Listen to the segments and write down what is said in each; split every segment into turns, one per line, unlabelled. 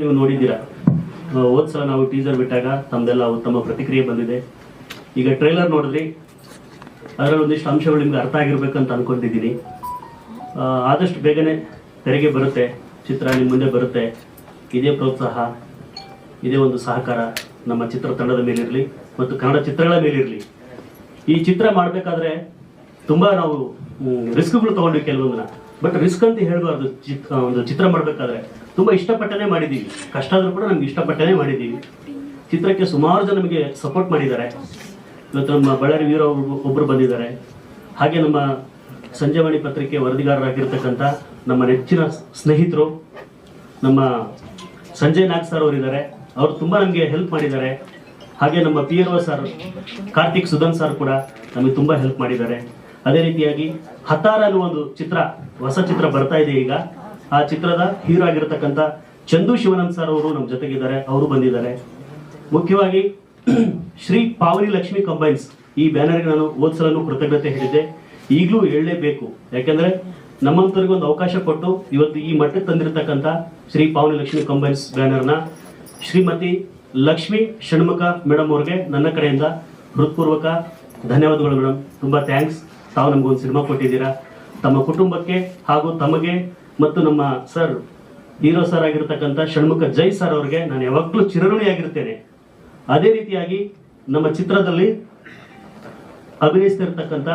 ನೀವು ನೋಡಿದ್ದೀರಾ? ಹೋದ್ ಸಲ ನಾವು ಟೀಸರ್ ಬಿಟ್ಟಾಗ ತಮ್ದೆಲ್ಲ ಉತ್ತಮ ಪ್ರತಿಕ್ರಿಯೆ ಬಂದಿದೆ. ಈಗ ಟ್ರೈಲರ್ ನೋಡಿದ್ರಿ, ಅದರಲ್ಲಿ ಒಂದಿಷ್ಟು ಅಂಶಗಳು ನಿಮ್ಗೆ ಅರ್ಥ ಆಗಿರ್ಬೇಕಂತ ಅನ್ಕೊಂಡಿದ್ದೀನಿ. ಆದಷ್ಟು ಬೇಗನೆ ತೆರೆಗೆ ಬರುತ್ತೆ, ಚಿತ್ರ ನಿಮ್ಮ ಮುಂದೆ ಬರುತ್ತೆ. ಇದೇ ಪ್ರೋತ್ಸಾಹ, ಇದೇ ಒಂದು ಸಹಕಾರ ನಮ್ಮ ಚಿತ್ರತಂಡದ ಮೇಲಿರಲಿ ಮತ್ತು ಕನ್ನಡ ಚಿತ್ರಗಳ ಮೇಲಿರಲಿ. ಈ ಚಿತ್ರ ಮಾಡಬೇಕಾದ್ರೆ ತುಂಬ ನಾವು ರಿಸ್ಕ್ಗಳು ತಗೊಂಡ್ವಿ ಕೆಲವೊಂದನ್ನ. ಬಟ್ ರಿಸ್ಕ್ ಅಂತ ಹೇಳಬಾರ್ದು ಚಿತ್ರ ಒಂದು ಚಿತ್ರ ಮಾಡಬೇಕಾದ್ರೆ. ತುಂಬ ಇಷ್ಟಪಟ್ಟನೇ ಮಾಡಿದ್ದೀವಿ. ಕಷ್ಟ ಆದರೂ ಕೂಡ ನಮ್ಗೆ ಇಷ್ಟಪಟ್ಟನೆ ಮಾಡಿದ್ದೀವಿ. ಚಿತ್ರಕ್ಕೆ ಸುಮಾರು ಜನ ನಮಗೆ ಸಪೋರ್ಟ್ ಮಾಡಿದ್ದಾರೆ. ಇವತ್ತು ನಮ್ಮ ಬಳ್ಳಾರಿ ವೀರ ಒಬ್ಬರು ಬಂದಿದ್ದಾರೆ. ಹಾಗೆ ನಮ್ಮ ಸಂಜೆವಾಣಿ ಪತ್ರಿಕೆ ವರದಿಗಾರರಾಗಿರ್ತಕ್ಕಂಥ ನಮ್ಮ ನೆಚ್ಚಿನ ಸ್ನೇಹಿತರು, ನಮ್ಮ ಸಂಜಯ್ ನಾಗ್ ಸರ್ ಅವರಿದ್ದಾರೆ. ಅವರು ತುಂಬ ನಮಗೆ ಹೆಲ್ಪ್ ಮಾಡಿದ್ದಾರೆ. ಹಾಗೆ ನಮ್ಮ P L sir Karthik Sudhan sir ಕೂಡ ನಮಗೆ ತುಂಬ ಹೆಲ್ಪ್ ಮಾಡಿದ್ದಾರೆ. ಅದೇ ರೀತಿಯಾಗಿ ಹತಾರ ಅನ್ನೋ ಒಂದು ಚಿತ್ರ, ಹೊಸ ಚಿತ್ರ ಬರ್ತಾ ಇದೆ ಈಗ. ಆ ಚಿತ್ರದ ಹೀರೋ ಆಗಿರತಕ್ಕಂಥ ಚಂದು ಶಿವನಂದ್ ಸರ್ ಅವರು ನಮ್ಮ ಜೊತೆಗಿದ್ದಾರೆ. ಅವರು ಬಂದಿದ್ದಾರೆ. ಮುಖ್ಯವಾಗಿ ಶ್ರೀ ಪಾವನಿ ಲಕ್ಷ್ಮಿ ಕಂಬೈನ್ಸ್ ಈ ಬ್ಯಾನರ್ಗೆ ನಾನು ಓದ್ಸಲೂ ಕೃತಜ್ಞತೆ ಹೇಳಿದ್ದೆ. ಈಗಲೂ ಹೇಳಲೇಬೇಕು. ಯಾಕೆಂದ್ರೆ ನಮ್ಮಂತವ್ರಿಗೆ ಒಂದು ಅವಕಾಶ ಕೊಟ್ಟು ಇವತ್ತು ಈ ಮಟ್ಟಕ್ಕೆ ತಂದಿರತಕ್ಕಂಥ ಶ್ರೀ ಪಾವನಿ ಲಕ್ಷ್ಮಿ ಕಂಬೈನ್ಸ್ ಬ್ಯಾನರ್ನ ಶ್ರೀಮತಿ ಲಕ್ಷ್ಮಿ ಷಣ್ಮುಖ ಮೇಡಮ್ ಅವ್ರಿಗೆ ನನ್ನ ಕಡೆಯಿಂದ ಹೃತ್ಪೂರ್ವಕ ಧನ್ಯವಾದಗಳು ಮೇಡಮ್. ತುಂಬಾ ಥ್ಯಾಂಕ್ಸ್. ತಾವು ನಮಗೊಂದು ಸಿನಿಮಾ ಕೊಟ್ಟಿದ್ದೀರಾ. ತಮ್ಮ ಕುಟುಂಬಕ್ಕೆ ಹಾಗೂ ತಮಗೆ ಮತ್ತು ನಮ್ಮ ಸರ್, ಹೀರೋ ಸರ್ ಆಗಿರ್ತಕ್ಕಂಥ ಷಣ್ಮುಖ ಜೈ ಸರ್ ಅವ್ರಿಗೆ ನಾನು ಯಾವಾಗಲೂ ಚಿರಋಣಿಯಾಗಿರ್ತೇನೆ. ಅದೇ ರೀತಿಯಾಗಿ ನಮ್ಮ ಚಿತ್ರದಲ್ಲಿ ಅಭಿನಯಿಸ್ತಿರ್ತಕ್ಕಂಥ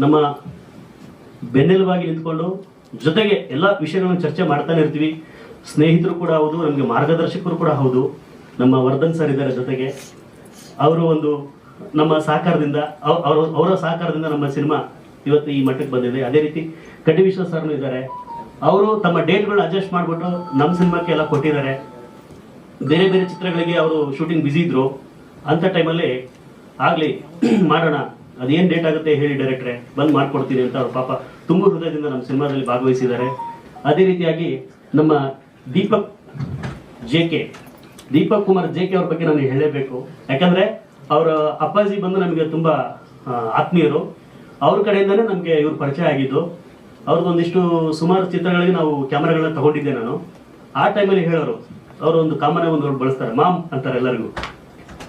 ನಮ್ಮ ಬೆನ್ನೆಲುಬಾಗಿ ನಿಂತ್ಕೊಂಡು ಜೊತೆಗೆ ಎಲ್ಲ ವಿಷಯಗಳನ್ನು ಚರ್ಚೆ ಮಾಡ್ತಾನೆ ಇರ್ತೀವಿ. ಸ್ನೇಹಿತರು ಕೂಡ ಹೌದು, ನಮಗೆ ಮಾರ್ಗದರ್ಶಕರು ಕೂಡ ಹೌದು. ನಮ್ಮ ವರ್ಧನ್ ಸರ್ ಇದ್ದಾರೆ ಜೊತೆಗೆ. ಅವರು ಒಂದು ನಮ್ಮ ಸಹಕಾರದಿಂದ, ಅವ್- ಅವರ ಅವರ ಸಹಕಾರದಿಂದ ನಮ್ಮ ಸಿನಿಮಾ ಇವತ್ತು ಈ ಮಟ್ಟಕ್ಕೆ ಬಂದಿದೆ. ಅದೇ ರೀತಿ ಕಡ್ಡಿ ವಿಶ್ವ ಸರ್ನು ಇದ್ದಾರೆ. ಅವರು ತಮ್ಮ ಡೇಟ್ಗಳನ್ನ ಅಡ್ಜಸ್ಟ್ ಮಾಡಿಬಿಟ್ಟು ನಮ್ಮ ಸಿನಿಮಾಕ್ಕೆ ಎಲ್ಲ ಕೊಟ್ಟಿದ್ದಾರೆ. ಬೇರೆ ಬೇರೆ ಚಿತ್ರಗಳಿಗೆ ಅವರು ಶೂಟಿಂಗ್ ಬ್ಯುಸಿ ಇದ್ರು. ಅಂತ ಟೈಮಲ್ಲಿ ಆಗಲಿ, ಮಾಡೋಣ. ಅದೇನ್ ಡೇಟ್ ಆಗುತ್ತೆ ಹೇಳಿ ಡೈರೆಕ್ಟ್ರೆ ಬಂದು ಮಾಡ್ಕೊಡ್ತೀನಿ ಅಂತ ಅವ್ರ ಪಾಪ ತುಂಬ ಹೃದಯದಿಂದ ನಮ್ಮ ಸಿನಿಮಾದಲ್ಲಿ ಭಾಗವಹಿಸಿದ್ದಾರೆ. ಅದೇ ರೀತಿಯಾಗಿ ನಮ್ಮ Deepak J K Deepak Kumar J K ಅವ್ರ ಬಗ್ಗೆ ನಾನು ಹೇಳಲೇಬೇಕು ಯಾಕಂದ್ರೆ ಅವರ ಅಪ್ಪಾಜಿ ಬಂದು ನಮಗೆ ತುಂಬಾ ಆತ್ಮೀಯರು. ಅವ್ರ ಕಡೆಯಿಂದಲೇ ನಮಗೆ ಇವ್ರು ಪರಿಚಯ ಆಗಿದ್ದು. ಅವ್ರದ್ದೊಂದಿಷ್ಟು ಸುಮಾರು ಚಿತ್ರಗಳಿಗೆ ನಾವು ಕ್ಯಾಮ್ರಾಗಳನ್ನ ತಗೊಂಡಿದ್ದೆ ನಾನು. ಆ ಟೈಮಲ್ಲಿ ಹೇಳೋರು, ಅವರು ಒಂದು ಕಾಮನ್ ಒಂದು ಅವ್ರು ಬಳಸ್ತಾರೆ, ಮಾಮ್ ಅಂತಾರೆ ಎಲ್ಲರಿಗೂ.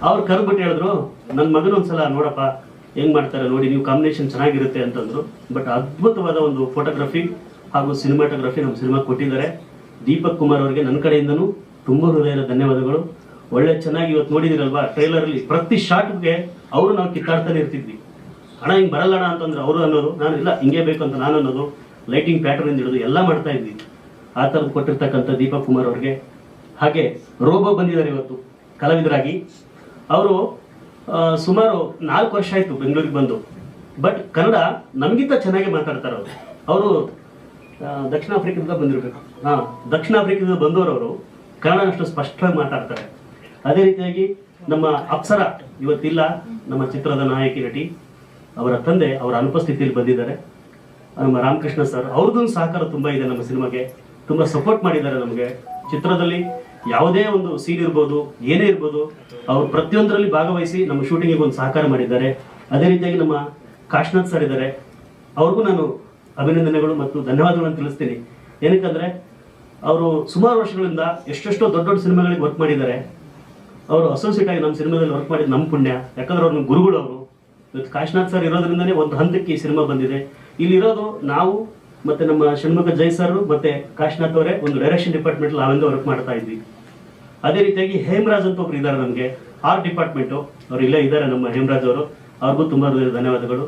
ಅವ್ರು ಕರೆದ್ಬಿಟ್ಟು ಹೇಳಿದ್ರು ನನ್ನ ಮಗನ ಒಂದ್ಸಲ ನೋಡಪ್ಪ, ಹೆಂಗ್ ಮಾಡ್ತಾರೆ ನೋಡಿ, ನೀವು ಕಾಂಬಿನೇಷನ್ ಚೆನ್ನಾಗಿರುತ್ತೆ ಅಂತಂದ್ರು. ಬಟ್ ಅದ್ಭುತವಾದ ಒಂದು ಫೋಟೋಗ್ರಫಿ ಹಾಗೂ ಸಿನಿಮಾಟೋಗ್ರಫಿ ನಮ್ಮ ಸಿನಿಮಾ ಕೊಟ್ಟಿದ್ದಾರೆ. ದೀಪಕ್ ಕುಮಾರ್ ಅವರಿಗೆ ನನ್ನ ಕಡೆಯಿಂದನೂ ತುಂಬ ಹೃದಯದ ಧನ್ಯವಾದಗಳು. ಒಳ್ಳೆ ಚೆನ್ನಾಗಿ ಇವತ್ತು ನೋಡಿದಿರಲ್ವಾ ಟ್ರೈಲರ್ ಅಲ್ಲಿ? ಪ್ರತಿ ಶಾಟ್ಗೆ ಅವರು ನಾವು ಕಿತ್ತಾಡ್ತಾನೆ ಇರ್ತಿದ್ವಿ. ಹಣ ಹಿಂಗೆ ಬರಲ್ಲಣ ಅಂತಂದ್ರೆ ಅವರು ಅನ್ನೋದು. ನಾನು, ಇಲ್ಲ, ಹಿಂಗೆ ಬೇಕು ಅಂತ ನಾನು ಅನ್ನೋದು. ಲೈಟಿಂಗ್ ಪ್ಯಾಟರ್ನ್ ಹಿಡಿದು ಎಲ್ಲ ಮಾಡ್ತಾ ಇದ್ವಿ. ಆ ಥರದ್ದು ಕೊಟ್ಟಿರ್ತಕ್ಕಂಥ ದೀಪಕ್ ಕುಮಾರ್ ಅವ್ರಿಗೆ. ಹಾಗೆ ರೋಬೋ ಬಂದಿದ್ದಾರೆ ಇವತ್ತು, ಕಲಾವಿದರಾಗಿ. ಅವರು ಸುಮಾರು ನಾಲ್ಕು ವರ್ಷ ಆಯ್ತು ಬೆಂಗಳೂರಿಗೆ ಬಂದು. ಬಟ್ ಕನ್ನಡ ನಮಗಿಂತ ಚೆನ್ನಾಗಿ ಮಾತಾಡ್ತಾರೆ ಅವರು. ಅವರು ದಕ್ಷಿಣ ಆಫ್ರಿಕಾದಿಂದ ಬಂದಿರಬೇಕು. ಹಾಂ, ದಕ್ಷಿಣ ಆಫ್ರಿಕಾದಿಂದ ಬಂದವರು ಅವರು. ಕನ್ನಡ ಅಷ್ಟು ಸ್ಪಷ್ಟವಾಗಿ ಮಾತಾಡ್ತಾರೆ. ಅದೇ ರೀತಿಯಾಗಿ ನಮ್ಮ ಅಪ್ಸರ ಇವತ್ತಿಲ್ಲ, ನಮ್ಮ ಚಿತ್ರದ ನಾಯಕಿ ನಟಿ. ಅವರ ತಂದೆ ಅವರ ಅನುಪಸ್ಥಿತಿಯಲ್ಲಿ ಬಂದಿದ್ದಾರೆ. ನಮ್ಮ ರಾಮಕೃಷ್ಣ ಸರ್, ಅವ್ರದ್ದೊಂದು ಸಹಕಾರ ತುಂಬಾ ಇದೆ ನಮ್ಮ ಸಿನಿಮಾಗೆ. ತುಂಬಾ ಸಪೋರ್ಟ್ ಮಾಡಿದ್ದಾರೆ ನಮಗೆ. ಚಿತ್ರದಲ್ಲಿ ಯಾವುದೇ ಒಂದು ಸೀನ್ ಇರ್ಬೋದು, ಏನೇ ಇರ್ಬೋದು, ಅವ್ರು ಪ್ರತಿಯೊಂದರಲ್ಲಿ ಭಾಗವಹಿಸಿ ನಮ್ಮ ಶೂಟಿಂಗಿಗೆ ಒಂದು ಸಹಕಾರ ಮಾಡಿದ್ದಾರೆ. ಅದೇ ರೀತಿಯಾಗಿ ನಮ್ಮ ಕಾಶ್ನಾಥ್ ಸರ್ ಇದ್ದಾರೆ. ಅವ್ರಿಗೂ ನಾನು ಅಭಿನಂದನೆಗಳು ಮತ್ತು ಧನ್ಯವಾದಗಳನ್ನು ತಿಳಿಸ್ತೀನಿ. ಏನಕ್ಕಂದ್ರೆ, ಅವರು ಸುಮಾರು ವರ್ಷಗಳಿಂದ ಎಷ್ಟೆಷ್ಟೋ ದೊಡ್ಡ ದೊಡ್ಡ ಸಿನಿಮಾಗಳಿಗೆ ವರ್ಕ್ ಮಾಡಿದ್ದಾರೆ. ಅವರು ಅಸೋಸಿಯೇಟ್ ಆಗಿ ನಮ್ಮ ಸಿನಿಮಾದಲ್ಲಿ ವರ್ಕ್ ಮಾಡಿದ್ದು ನಮ್ಮ ಪುಣ್ಯ. ಯಾಕಂದ್ರೆ ಅವ್ರನ್ನ ಗುರುಗಳು ಅವರು. ಕಾಶಿನಾಥ್ ಸರ್ ಇರೋದ್ರಿಂದನೇ ಒಂದು ಹಂತಕ್ಕೆ ಈ ಸಿನಿಮಾ ಬಂದಿದೆ. ಇಲ್ಲಿರೋದು ನಾವು ಮತ್ತೆ ನಮ್ಮ ಷಣ್ಮುಖ ಜೈ ಸರ್ ಮತ್ತೆ ಕಾಶ್ನಾಥ್ ಅವರೇ ಒಂದು ಡೈರೆಕ್ಷನ್ ಡಿಪಾರ್ಟ್ಮೆಂಟ್ ನಾವಿಂದ ವರ್ಕ್ ಮಾಡ್ತಾ ಇದ್ವಿ. ಅದೇ ರೀತಿಯಾಗಿ ಹೇಮರಾಜ್ ಅಂತ ಒಬ್ರು ಇದ್ದಾರೆ ನಮಗೆ. ಆರ್ಟ್ ಡಿಪಾರ್ಟ್ಮೆಂಟು ಅವ್ರು ಇಲ್ಲೇ ಇದ್ದಾರೆ ನಮ್ಮ ಹೇಮರಾಜ್ ಅವರು. ಅವ್ರಿಗೂ ತುಂಬಾ ಧನ್ಯವಾದಗಳು.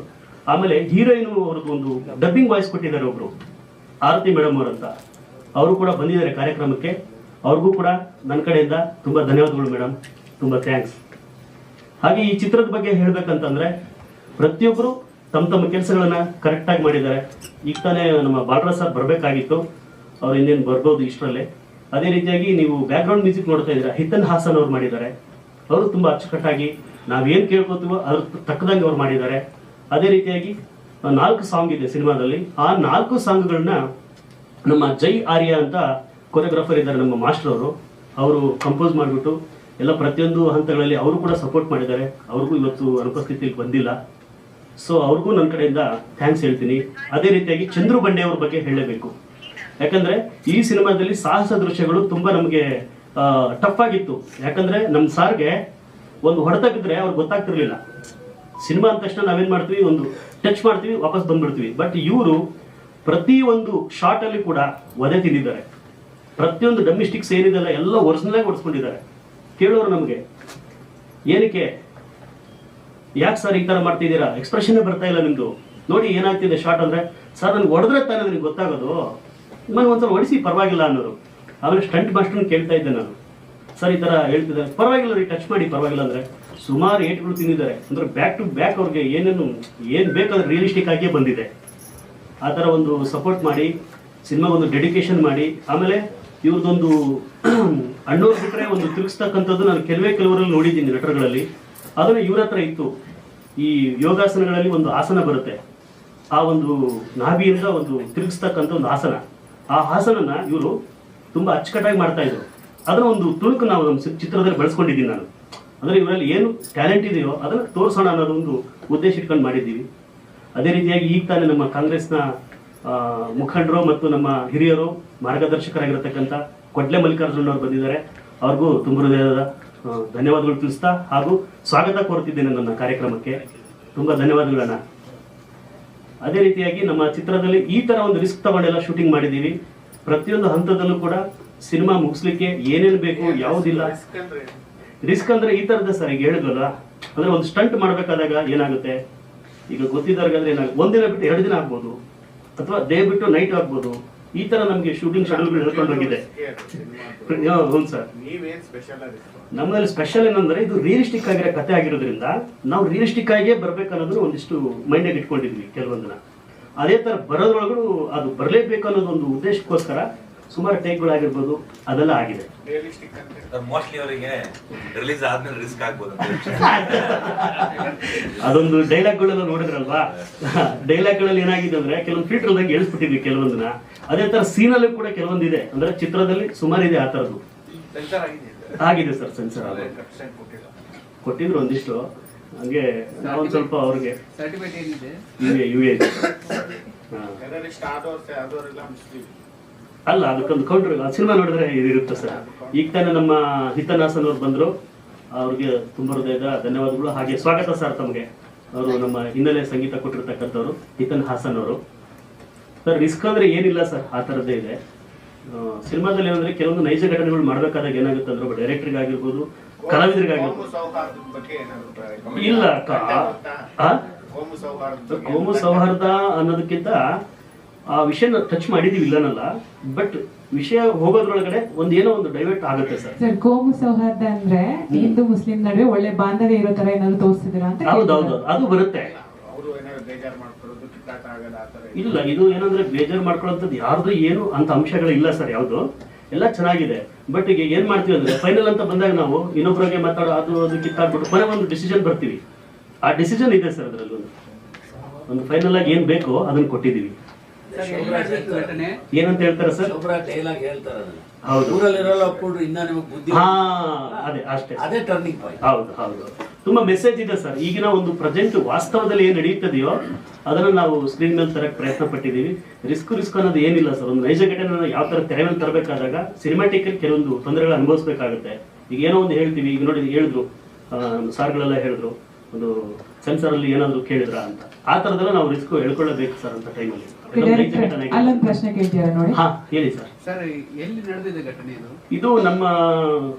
ಆಮೇಲೆ ಹೀರೋಯಿನ್ ಅವ್ರಿಗೆ ಒಂದು ಡಬ್ಬಿಂಗ್ ವಾಯ್ಸ್ ಕೊಟ್ಟಿದ್ದಾರೆ ಒಬ್ರು. ಆರತಿ ಮೇಡಮ್ ಅಂತ ಅವರು ಕೂಡ ಬಂದಿದ್ದಾರೆ ಕಾರ್ಯಕ್ರಮಕ್ಕೆ. ಅವ್ರಿಗೂ ಕೂಡ ನನ್ನ ಕಡೆಯಿಂದ ತುಂಬಾ ಧನ್ಯವಾದಗಳು ಮೇಡಮ್ ತುಂಬಾ ಥ್ಯಾಂಕ್ಸ್ ಹಾಗೆ ಈ ಚಿತ್ರದ ಬಗ್ಗೆ ಹೇಳ್ಬೇಕಂತಂದ್ರೆ ಪ್ರತಿಯೊಬ್ಬರು ತಮ್ಮ ತಮ್ಮ ಕೆಲಸಗಳನ್ನ ಕರೆಕ್ಟ್ ಆಗಿ ಮಾಡಿದ್ದಾರೆ. ಈಗ ತಾನೇ ನಮ್ಮ ಬಾಲರಾಜ್ ಸರ್ ಬರಬೇಕಾಗಿತ್ತು. ಅವ್ರು ಇನ್ನೇನು ಬರ್ಬೋದು ಇಷ್ಟರಲ್ಲೇ. ಅದೇ ರೀತಿಯಾಗಿ ನೀವು ಬ್ಯಾಕ್ಗ್ರೌಂಡ್ ಮ್ಯೂಸಿಕ್ ನೋಡ್ತಾ ಇದ್ದೀರಾ. ಹಿತನ್ ಹಾಸನ್ ಅವ್ರು ಮಾಡಿದ್ದಾರೆ. ಅವರು ತುಂಬಾ ಅಚ್ಚುಕಟ್ಟಾಗಿ ನಾವೇನ್ ಕೇಳ್ಕೊತೀವೋ ಅದ್ರ ತಕ್ಕದಂಗೆ ಅವ್ರು ಮಾಡಿದ್ದಾರೆ. ಅದೇ ರೀತಿಯಾಗಿ ನಾಲ್ಕು ಸಾಂಗ್ ಇದೆ ಸಿನಿಮಾದಲ್ಲಿ. ಆ ನಾಲ್ಕು ಸಾಂಗ್ಗಳನ್ನ ನಮ್ಮ ಜೈ ಆರ್ಯ ಅಂತ ಕೊರಿಯೋಗ್ರಾಫರ್ ಇದ್ದಾರೆ ನಮ್ಮ ಮಾಸ್ಟರ್ ಅವರು. ಅವರು ಕಂಪೋಸ್ ಮಾಡಿಬಿಟ್ಟು ಎಲ್ಲ ಪ್ರತಿಯೊಂದು ಹಂತಗಳಲ್ಲಿ ಅವರು ಕೂಡ ಸಪೋರ್ಟ್ ಮಾಡಿದ್ದಾರೆ. ಅವ್ರಿಗೂ ಇವತ್ತು ಅನುಪಸ್ಥಿತಿಯಲ್ಲಿ ಬಂದಿಲ್ಲ. ಸೊ ಅವ್ರಿಗೂ ನನ್ನ ಕಡೆಯಿಂದ ಥ್ಯಾಂಕ್ಸ್ ಹೇಳ್ತೀನಿ. ಅದೇ ರೀತಿಯಾಗಿ ಚಂದ್ರು ಬಂಡೆ ಅವ್ರ ಬಗ್ಗೆ ಹೇಳಬೇಕು. ಯಾಕಂದ್ರೆ ಈ ಸಿನಿಮಾದಲ್ಲಿ ಸಾಹಸ ದೃಶ್ಯಗಳು ತುಂಬಾ ನಮಗೆ ಟಫ್ ಆಗಿತ್ತು. ಯಾಕಂದ್ರೆ ನಮ್ಮ ಸಾರ್ಗೆ ಒಂದು ಹೊಡೆತ ಬಿದ್ರೆ ಅವ್ರಿಗೆ ಗೊತ್ತಾಗ್ತಿರ್ಲಿಲ್ಲ. ಸಿನಿಮಾ ಅಂದ ತಕ್ಷಣ ನಾವೇನ್ ಮಾಡ್ತೀವಿ? ಒಂದು ಟಚ್ ಮಾಡ್ತೀವಿ, ವಾಪಸ್ ಬಂದ್ಬಿಡ್ತೀವಿ. ಬಟ್ ಇವರು ಪ್ರತಿ ಒಂದು ಶಾರ್ಟ್ ಅಲ್ಲಿ ಕೂಡ ಒದೆ ತಿಂದಿದ್ದಾರೆ. ಪ್ರತಿಯೊಂದು ಡೊಮೆಸ್ಟಿಕ್ಸ್ ಏನಿದೆಲ್ಲ ಎಲ್ಲ ಒರಿಜಿನಲ್ ಆಗಿ ಕೇಳೋರು ನಮಗೆ. ಏನಕ್ಕೆ? ಯಾಕೆ ಸರ್ ಈ ಥರ ಮಾಡ್ತಿದ್ದೀರಾ? ಎಕ್ಸ್ಪ್ರೆಷನ್ ಬರ್ತಾ ಇಲ್ಲ ನಿಮ್ದು. ನೋಡಿ ಏನಾಗ್ತಿದೆ ಶಾರ್ಟ್ ಅಂದ್ರೆ, ಸರ್, ನನಗೆ ಹೊಡೆದ್ರೆ ತಾನೇ ನನಗೆ ಗೊತ್ತಾಗೋದು. ನಾನು ಒಂದ್ಸಲ ಹೊಡಿಸಿ, ಪರವಾಗಿಲ್ಲ ಅನ್ನೋರು. ಆಮೇಲೆ ಸ್ಟಂಟ್ ಮಾಸ್ಟರ್ನ ಕೇಳ್ತಾ ಇದ್ದೆ ನಾನು. ಸರ್, ಈ ತರ ಹೇಳ್ತಿದ್ದಾರೆ. ಪರವಾಗಿಲ್ಲ ರೀ ಟಚ್ ಮಾಡಿ, ಪರವಾಗಿಲ್ಲ ಅಂದ್ರೆ, ಸುಮಾರು ಏಟ್ಗಳು ತಿಂದಿದ್ದಾರೆ. ಅಂದ್ರೆ ಬ್ಯಾಕ್ ಟು ಬ್ಯಾಕ್ ಅವ್ರಿಗೆ ಏನೇನು, ಏನು ಬೇಕಾದ್ರೆ ರಿಯಲಿಸ್ಟಿಕ್ ಆಗಿಯೇ ಬಂದಿದೆ. ಆ ಥರ ಒಂದು ಸಪೋರ್ಟ್ ಮಾಡಿ ಸಿನಿಮಾ ಒಂದು ಡೆಡಿಕೇಶನ್ ಮಾಡಿ. ಆಮೇಲೆ ಇವ್ರದ್ದೊಂದು ಅಣ್ಣವ್ರು ಬಿಟ್ಟರೆ ಒಂದು ತಿರುಗಿಸ್ತಕ್ಕಂಥದ್ದು ನಾನು ಕೆಲವೇ ಕೆಲವರಲ್ಲಿ ನೋಡಿದ್ದೀನಿ ನಟರುಗಳಲ್ಲಿ ಅದನ್ನು ಇವ್ರ ಹತ್ರ ಇತ್ತು. ಈ ಯೋಗಾಸನಗಳಲ್ಲಿ ಒಂದು ಆಸನ ಬರುತ್ತೆ. ಆ ಒಂದು ನಾಭಿಯಿಂದ ಒಂದು ತಿರುಗಿಸ್ತಕ್ಕಂಥ ಒಂದು ಆಸನ. ಆ ಆಸನನ ಇವರು ತುಂಬಾ ಅಚ್ಚುಕಟ್ಟಾಗಿ ಮಾಡ್ತಾ ಇದ್ರು. ಅದನ್ನ ಒಂದು ತುಣುಕು ನಾವು ನಮ್ಮ ಚಿತ್ರದಲ್ಲಿ ಬಳಸ್ಕೊಂಡಿದ್ದೀನಿ ನಾನು. ಅಂದರೆ ಇವರಲ್ಲಿ ಏನು ಟ್ಯಾಲೆಂಟ್ ಇದೆಯೋ ಅದನ್ನ ತೋರಿಸೋಣ ಅನ್ನೋದು ಒಂದು ಉದ್ದೇಶ ಇಟ್ಕೊಂಡು ಮಾಡಿದ್ದೀವಿ. ಅದೇ ರೀತಿಯಾಗಿ ಈಗ ತಾನೇ ನಮ್ಮ ಕಾಂಗ್ರೆಸ್ನ ಮುಖಂಡರು ಮತ್ತು ನಮ್ಮ ಹಿರಿಯರು ಮಾರ್ಗದರ್ಶಕರಾಗಿರತಕ್ಕಂಥ ಕೊಡ್ಲೆ ಮಲ್ಲಿಕಾರ್ಜುನ್ ಅವರು ಬಂದಿದ್ದಾರೆ. ಅವ್ರಿಗೂ ತುಂಬ ಹೃದಯದ ಧನ್ಯವಾದಗಳು ತಿಳಿಸ್ತಾ ಹಾಗೂ ಸ್ವಾಗತ ಕೋರುತ್ತಿದ್ದೇನೆ ನನ್ನ ಕಾರ್ಯಕ್ರಮಕ್ಕೆ. ತುಂಬಾ ಧನ್ಯವಾದಗಳನ್ನ ಅದೇ ರೀತಿಯಾಗಿ ನಮ್ಮ ಚಿತ್ರದಲ್ಲಿ ಈ ತರ ಒಂದು ರಿಸ್ಕ್ ತಗೊಂಡೆಲ್ಲ ಶೂಟಿಂಗ್ ಮಾಡಿದ್ದೀವಿ. ಪ್ರತಿಯೊಂದು ಹಂತದಲ್ಲೂ ಕೂಡ ಸಿನಿಮಾ ಮುಗಿಸ್ಲಿಕ್ಕೆ ಏನೇನು ಬೇಕು ಯಾವುದಿಲ್ಲ. ರಿಸ್ಕ್ ಅಂದ್ರೆ ಈ ತರದ ಸರ್ ಈಗ ಹೇಳಿದ್ವಲ್ಲ ಅಂದ್ರೆ ಒಂದು ಸ್ಟಂಟ್ ಮಾಡ್ಬೇಕಾದಾಗ ಏನಾಗುತ್ತೆ? ಈಗ ಗೊತ್ತಿದ್ದವ್ರಿಗಾದ್ರೆ ಏನಾಗುತ್ತೆ ಒಂದಿನ ಬಿಟ್ಟು ಎರಡು ದಿನ ಆಗ್ಬೋದು ಅಥವಾ ಡೇ ಬಿಟ್ಟು ನೈಟ್ ಆಗ್ಬೋದು. ಈ ತರ ನಮ್ಗೆ ಶೂಟಿಂಗ್ ಶೆಡ್ಯೂಲ್ ಹೇಳ್ಕೊಂಡು ಹೋಗಿದೆ. ಹೌದು ಸರ್ ನಮ್ಮಲ್ಲಿ ಸ್ಪೆಷಲ್ ಏನಂದ್ರೆ ಇದು ರಿಯಲಿಸ್ಟಿಕ್ ಆಗಿರೋ ಕತೆ ಆಗಿರೋದ್ರಿಂದ ನಾವು ರಿಯಲಿಸ್ಟಿಕ್ ಆಗಿಯೇ ಬರ್ಬೇಕನ್ನೋದ್ರು ಒಂದಿಷ್ಟು ಮೈಂಡಾಗಿ ಇಟ್ಕೊಂಡಿದ್ವಿ ಕೆಲವೊಂದನ್ನ. ಅದೇ ತರ ಬರೋದ್ರೊಳಗೂ ಅದು ಬರಲೇಬೇಕು ಅನ್ನೋದೊಂದು ಉದ್ದೇಶಕ್ಕೋಸ್ಕರ ಸುಮಾರು ಟೇಕ್ಗಳಾಗಿರ್ಬೋದು ಅದೆಲ್ಲ ಆಗಿದೆ.
ರಿಯಲಿಸ್ಟಿಕ್ ಅಂತ
ಮೋಸ್ಟ್ಲಿ ಅವರಿಗೆ ರಿಲೀಸ್ ಆದ್ಮೇಲೆ ರಿಸ್ಕ್ ಆಗ್ಬೋದು
ಅದೊಂದು ಡೈಲಾಗ್ಗಳೆಲ್ಲ ನೋಡಿದ್ರಲ್ವಾ? ಡೈಲಾಗ್ಗಳಲ್ಲಿ ಏನಾಗಿದೆ ಅಂದ್ರೆ ಕೆಲವೊಂದು ಫಿಲ್ಟರ್ ಇಲ್ದಂಗೆ ಎಳಿಸ್ಬಿಟ್ಟಿದ್ವಿ ಕೆಲವೊಂದನ್ನ. ಅದೇ ತರ ಸೀನಲ್ಲೂ ಕೂಡ ಕೆಲವೊಂದಿದೆ. ಅಂದ್ರೆ ಚಿತ್ರದಲ್ಲಿ ಸುಮಾರು ಇದೆ ಆ ತರದ್ದು.
ಸೆನ್ಸರ್ ಆಗಿದೆ
ಆಗಿದೆ ಸರ್ ಸೆನ್ಸರ್ ಕೊಟ್ಟಿದ್ರು ಒಂದಿಷ್ಟು. ಹಂಗೆ ನಾವೊಂದ್ ಸ್ವಲ್ಪ ಅವ್ರಿಗೆ
ಸರ್ಟಿಫಿಕೇಟ್ ಏನಿದೆ?
ಯು. ಹಾ. ಅಲ್ಲ ಅದಕ್ಕೊಂದು ಕೌಂಟರ್ ಸಿನಿಮಾ ನೋಡಿದ್ರೆ ಇದು ಇರುತ್ತೆ ಸರ್. ಈಗ ತಾನೇ ನಮ್ಮ ಹಿತನಾಸನ್ ಅವ್ರು ಬಂದ್ರು. ಅವ್ರಿಗೆ ತುಂಬ ಹೃದಯದ ಧನ್ಯವಾದಗಳು. ಹಾಗೆ ಸ್ವಾಗತ ಸರ್ ತಮಗೆ. ಅವರು ನಮ್ಮ ಹಿನ್ನೆಲೆ ಸಂಗೀತ ಕೊಟ್ಟಿರ್ತಕ್ಕಂಥವ್ರು ಹಿತನ್ ಹಾಸನ್ ಅವರು. ಸರ್ ರಿಸ್ಕ್ ಅಂದ್ರೆ ಏನಿಲ್ಲ ಸರ್? ಆ ಥರದ್ದೇ ಇದೆ. ಸಿನಿಮಾದಲ್ಲಿ ಏನಂದ್ರೆ ಕೆಲವೊಂದು ನೈಜ ಘಟನೆಗಳು ಮಾಡ್ಬೇಕಾದಾಗ ಏನಾಗುತ್ತೆ ಅಂದ್ರೆ ಡೈರೆಕ್ಟರ್ಗೆ ಆಗಿರ್ಬೋದು ಕಲಾವಿದರಿಗಾಗಿರ್ಬೋದು. ಇಲ್ಲ
ಕೋಮು
ಸೌಹಾರ್ದ ಅನ್ನೋದಕ್ಕಿಂತ ಆ ವಿಷಯನ ಟಚ್ ಮಾಡಿದೀವಿ ಇಲ್ಲನಲ್ಲ ಬಟ್ ವಿಷಯ ಹೋಗೋದ್ರೊಳಗಡೆ ಒಂದ್ ಏನೋ ಒಂದು ಡೈವರ್ಟ್ ಆಗುತ್ತೆ ಸರ್.
ಸರ್ ಕೋಮು ಸೌಹಾರ್ದ ಅಂದ್ರೆ ಹಿಂದೂ ಮುಸ್ಲಿಂ ನಡುವೆ ಒಳ್ಳೆ ಬಾಂಧವ್ಯ ಇರೋ ತರ ಏನಾದ್ರು ತೋರಿಸ್ತಿದ್ದೀರಾ ಅಂತ
ಹೌದೌದು ಅದು ಬರುತ್ತೆ.
ಅವರು ಏನಾದ್ರು ಬೇಜಾರ್ ಮಾಡ್ಕೊಳ್ಳೋದು ಕಿತ್ತಾಟ ಆಗಲ್ಲ ಆ
ಇಲ್ಲ ಇದು ಏನಂದ್ರೆ ಬೇಜಾರ್ ಮಾಡ್ಕೊಳ್ಳೋದ್ ಯಾರ್ದು ಏನು ಅಂತ ಅಂಶಗಳು ಇಲ್ಲ ಸರ್ ಯಾವ್ದು. ಎಲ್ಲ ಚೆನ್ನಾಗಿದೆ. ಬಟ್ ಈಗ ಏನ್ ಮಾಡ್ತೀವಿ ಅಂದ್ರೆ ಫೈನಲ್ ಅಂತ ಬಂದಾಗ ನಾವು ಇನ್ನೊಬ್ಬರಿಗೆ ಮಾತಾಡೋ ಅದು ಅದು ಕಿತ್ತಾಡ್ಬಿಟ್ಟು ಕೊನೆ ಒಂದು ಡಿಸಿಷನ್ ಬರ್ತೀವಿ. ಆ ಡಿಸಿಷನ್ ಇದೆ ಸರ್ ಅದರಲ್ಲಿ ಒಂದು. ಒಂದು ಫೈನಲ್ ಆಗಿ ಏನ್ ಬೇಕೋ ಅದನ್ನ ಕೊಟ್ಟಿದೀವಿ ಏನಂತ ಹೇಳ್ತಾರೆ ಸರ್?
ಒಬ್ಬರ ಡೈಲಾಗ್ ಹೇಳ್ತಾರೆ ಅದನ್ನ.
ಹೌದು.
ಒಪ್ಪಿಡ್ರು ಇನ್ನ ನಿಮಗೆ ಬುದ್ಧಿ
ಹಾ ಅದೇ ಅಷ್ಟೇ.
ಅದೇ ಟರ್ನಿಂಗ್ ಪಾಯಿಂಟ್
ಹೌದು ಹೌದು. ತುಂಬಾ ಮೆಸೇಜ್ ಇದೆ ಸರ್. ಈಗಿನ ಒಂದು ಪ್ರೆಸೆಂಟ್ ವಾಸ್ತವದಲ್ಲಿ ಏನ್ ನಡೀತದೆಯೋ ಅದನ್ನ ನಾವು ಸ್ಕ್ರೀನ್ ಮೇಲೆ ತರಕ್ ಪ್ರಯತ್ನ ಪಟ್ಟಿದೀವಿ ರಿಸ್ಕ್ ರಿಸ್ಕ್ ಅನ್ನೋದು ಏನಿಲ್ಲ ಸರ್. ಒಂದು ನೈಜ ಘಟನೆ ಯಾವ ತರ ತೆರೆ ಮೇಲೆ ತರಬೇಕಾದಾಗ ಸಿನಿಮಾಟಿಕ್ ಕೆಲವೊಂದು ತೊಂದರೆಗಳು ಅನುಭವಿಸಬೇಕಾಗುತ್ತೆ. ಈಗ ಏನೋ ಒಂದು ಹೇಳ್ತೀವಿ. ಈಗ ನೋಡಿ ಹೇಳಿದ್ರು. ಸಾರ್ಗಳೆಲ್ಲ ಹೇಳಿದ್ರು. ಒಂದು ಸೆನ್ಸರ್ ಅಲ್ಲಿ ಏನಾದ್ರು ಕೇಳಿದ್ರ ಅಂತ. ಆ ತರದೆಲ್ಲ ನಾವು ರಿಸ್ಕ್ ಹೇಳ್ಕೊಳ್ಳಬೇಕು ಸರ್ ಅಂತ ಟೈಮಲ್ಲಿ
ಅಲ್ಲೊಂದು ಪ್ರಶ್ನೆ ಕೇಳ್ತೀರಾ ನೋಡಿ?
ಹಾ ಹೇಳಿ ಸರ್.
ಸರ್ ಎಲ್ಲಿ ನಡೆದಿದೆ ಘಟನೆ ಇದು?
ಇದು ನಮ್ಮ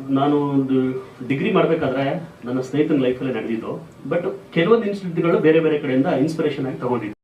ನಾನು ಒಂದು ಡಿಗ್ರಿ ಮಾಡಬೇಕಾದ್ರೆ ನನ್ನ ಸ್ನೇಹಿತನ ಲೈಫಲ್ಲಿ ನಡೆದಿದ್ದು. ಬಟ್ ಕೆಲವೊಂದು ಇನ್ಸ್ಟಿಟ್ಯೂಟ್ಗಳು ಬೇರೆ ಬೇರೆ ಕಡೆಯಿಂದ ಇನ್ಸ್ಪಿರೇಷನ್ ಆಗಿ ತಗೊಂಡಿದ್ದು.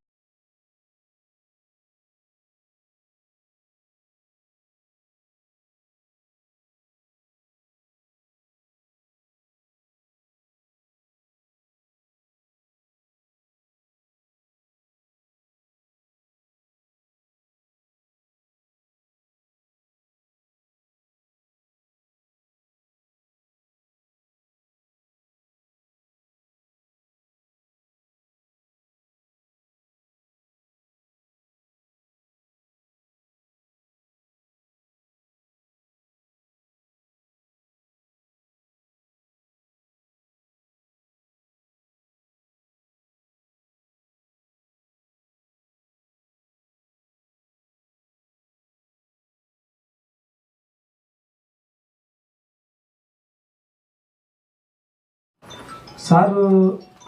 ಸಾರು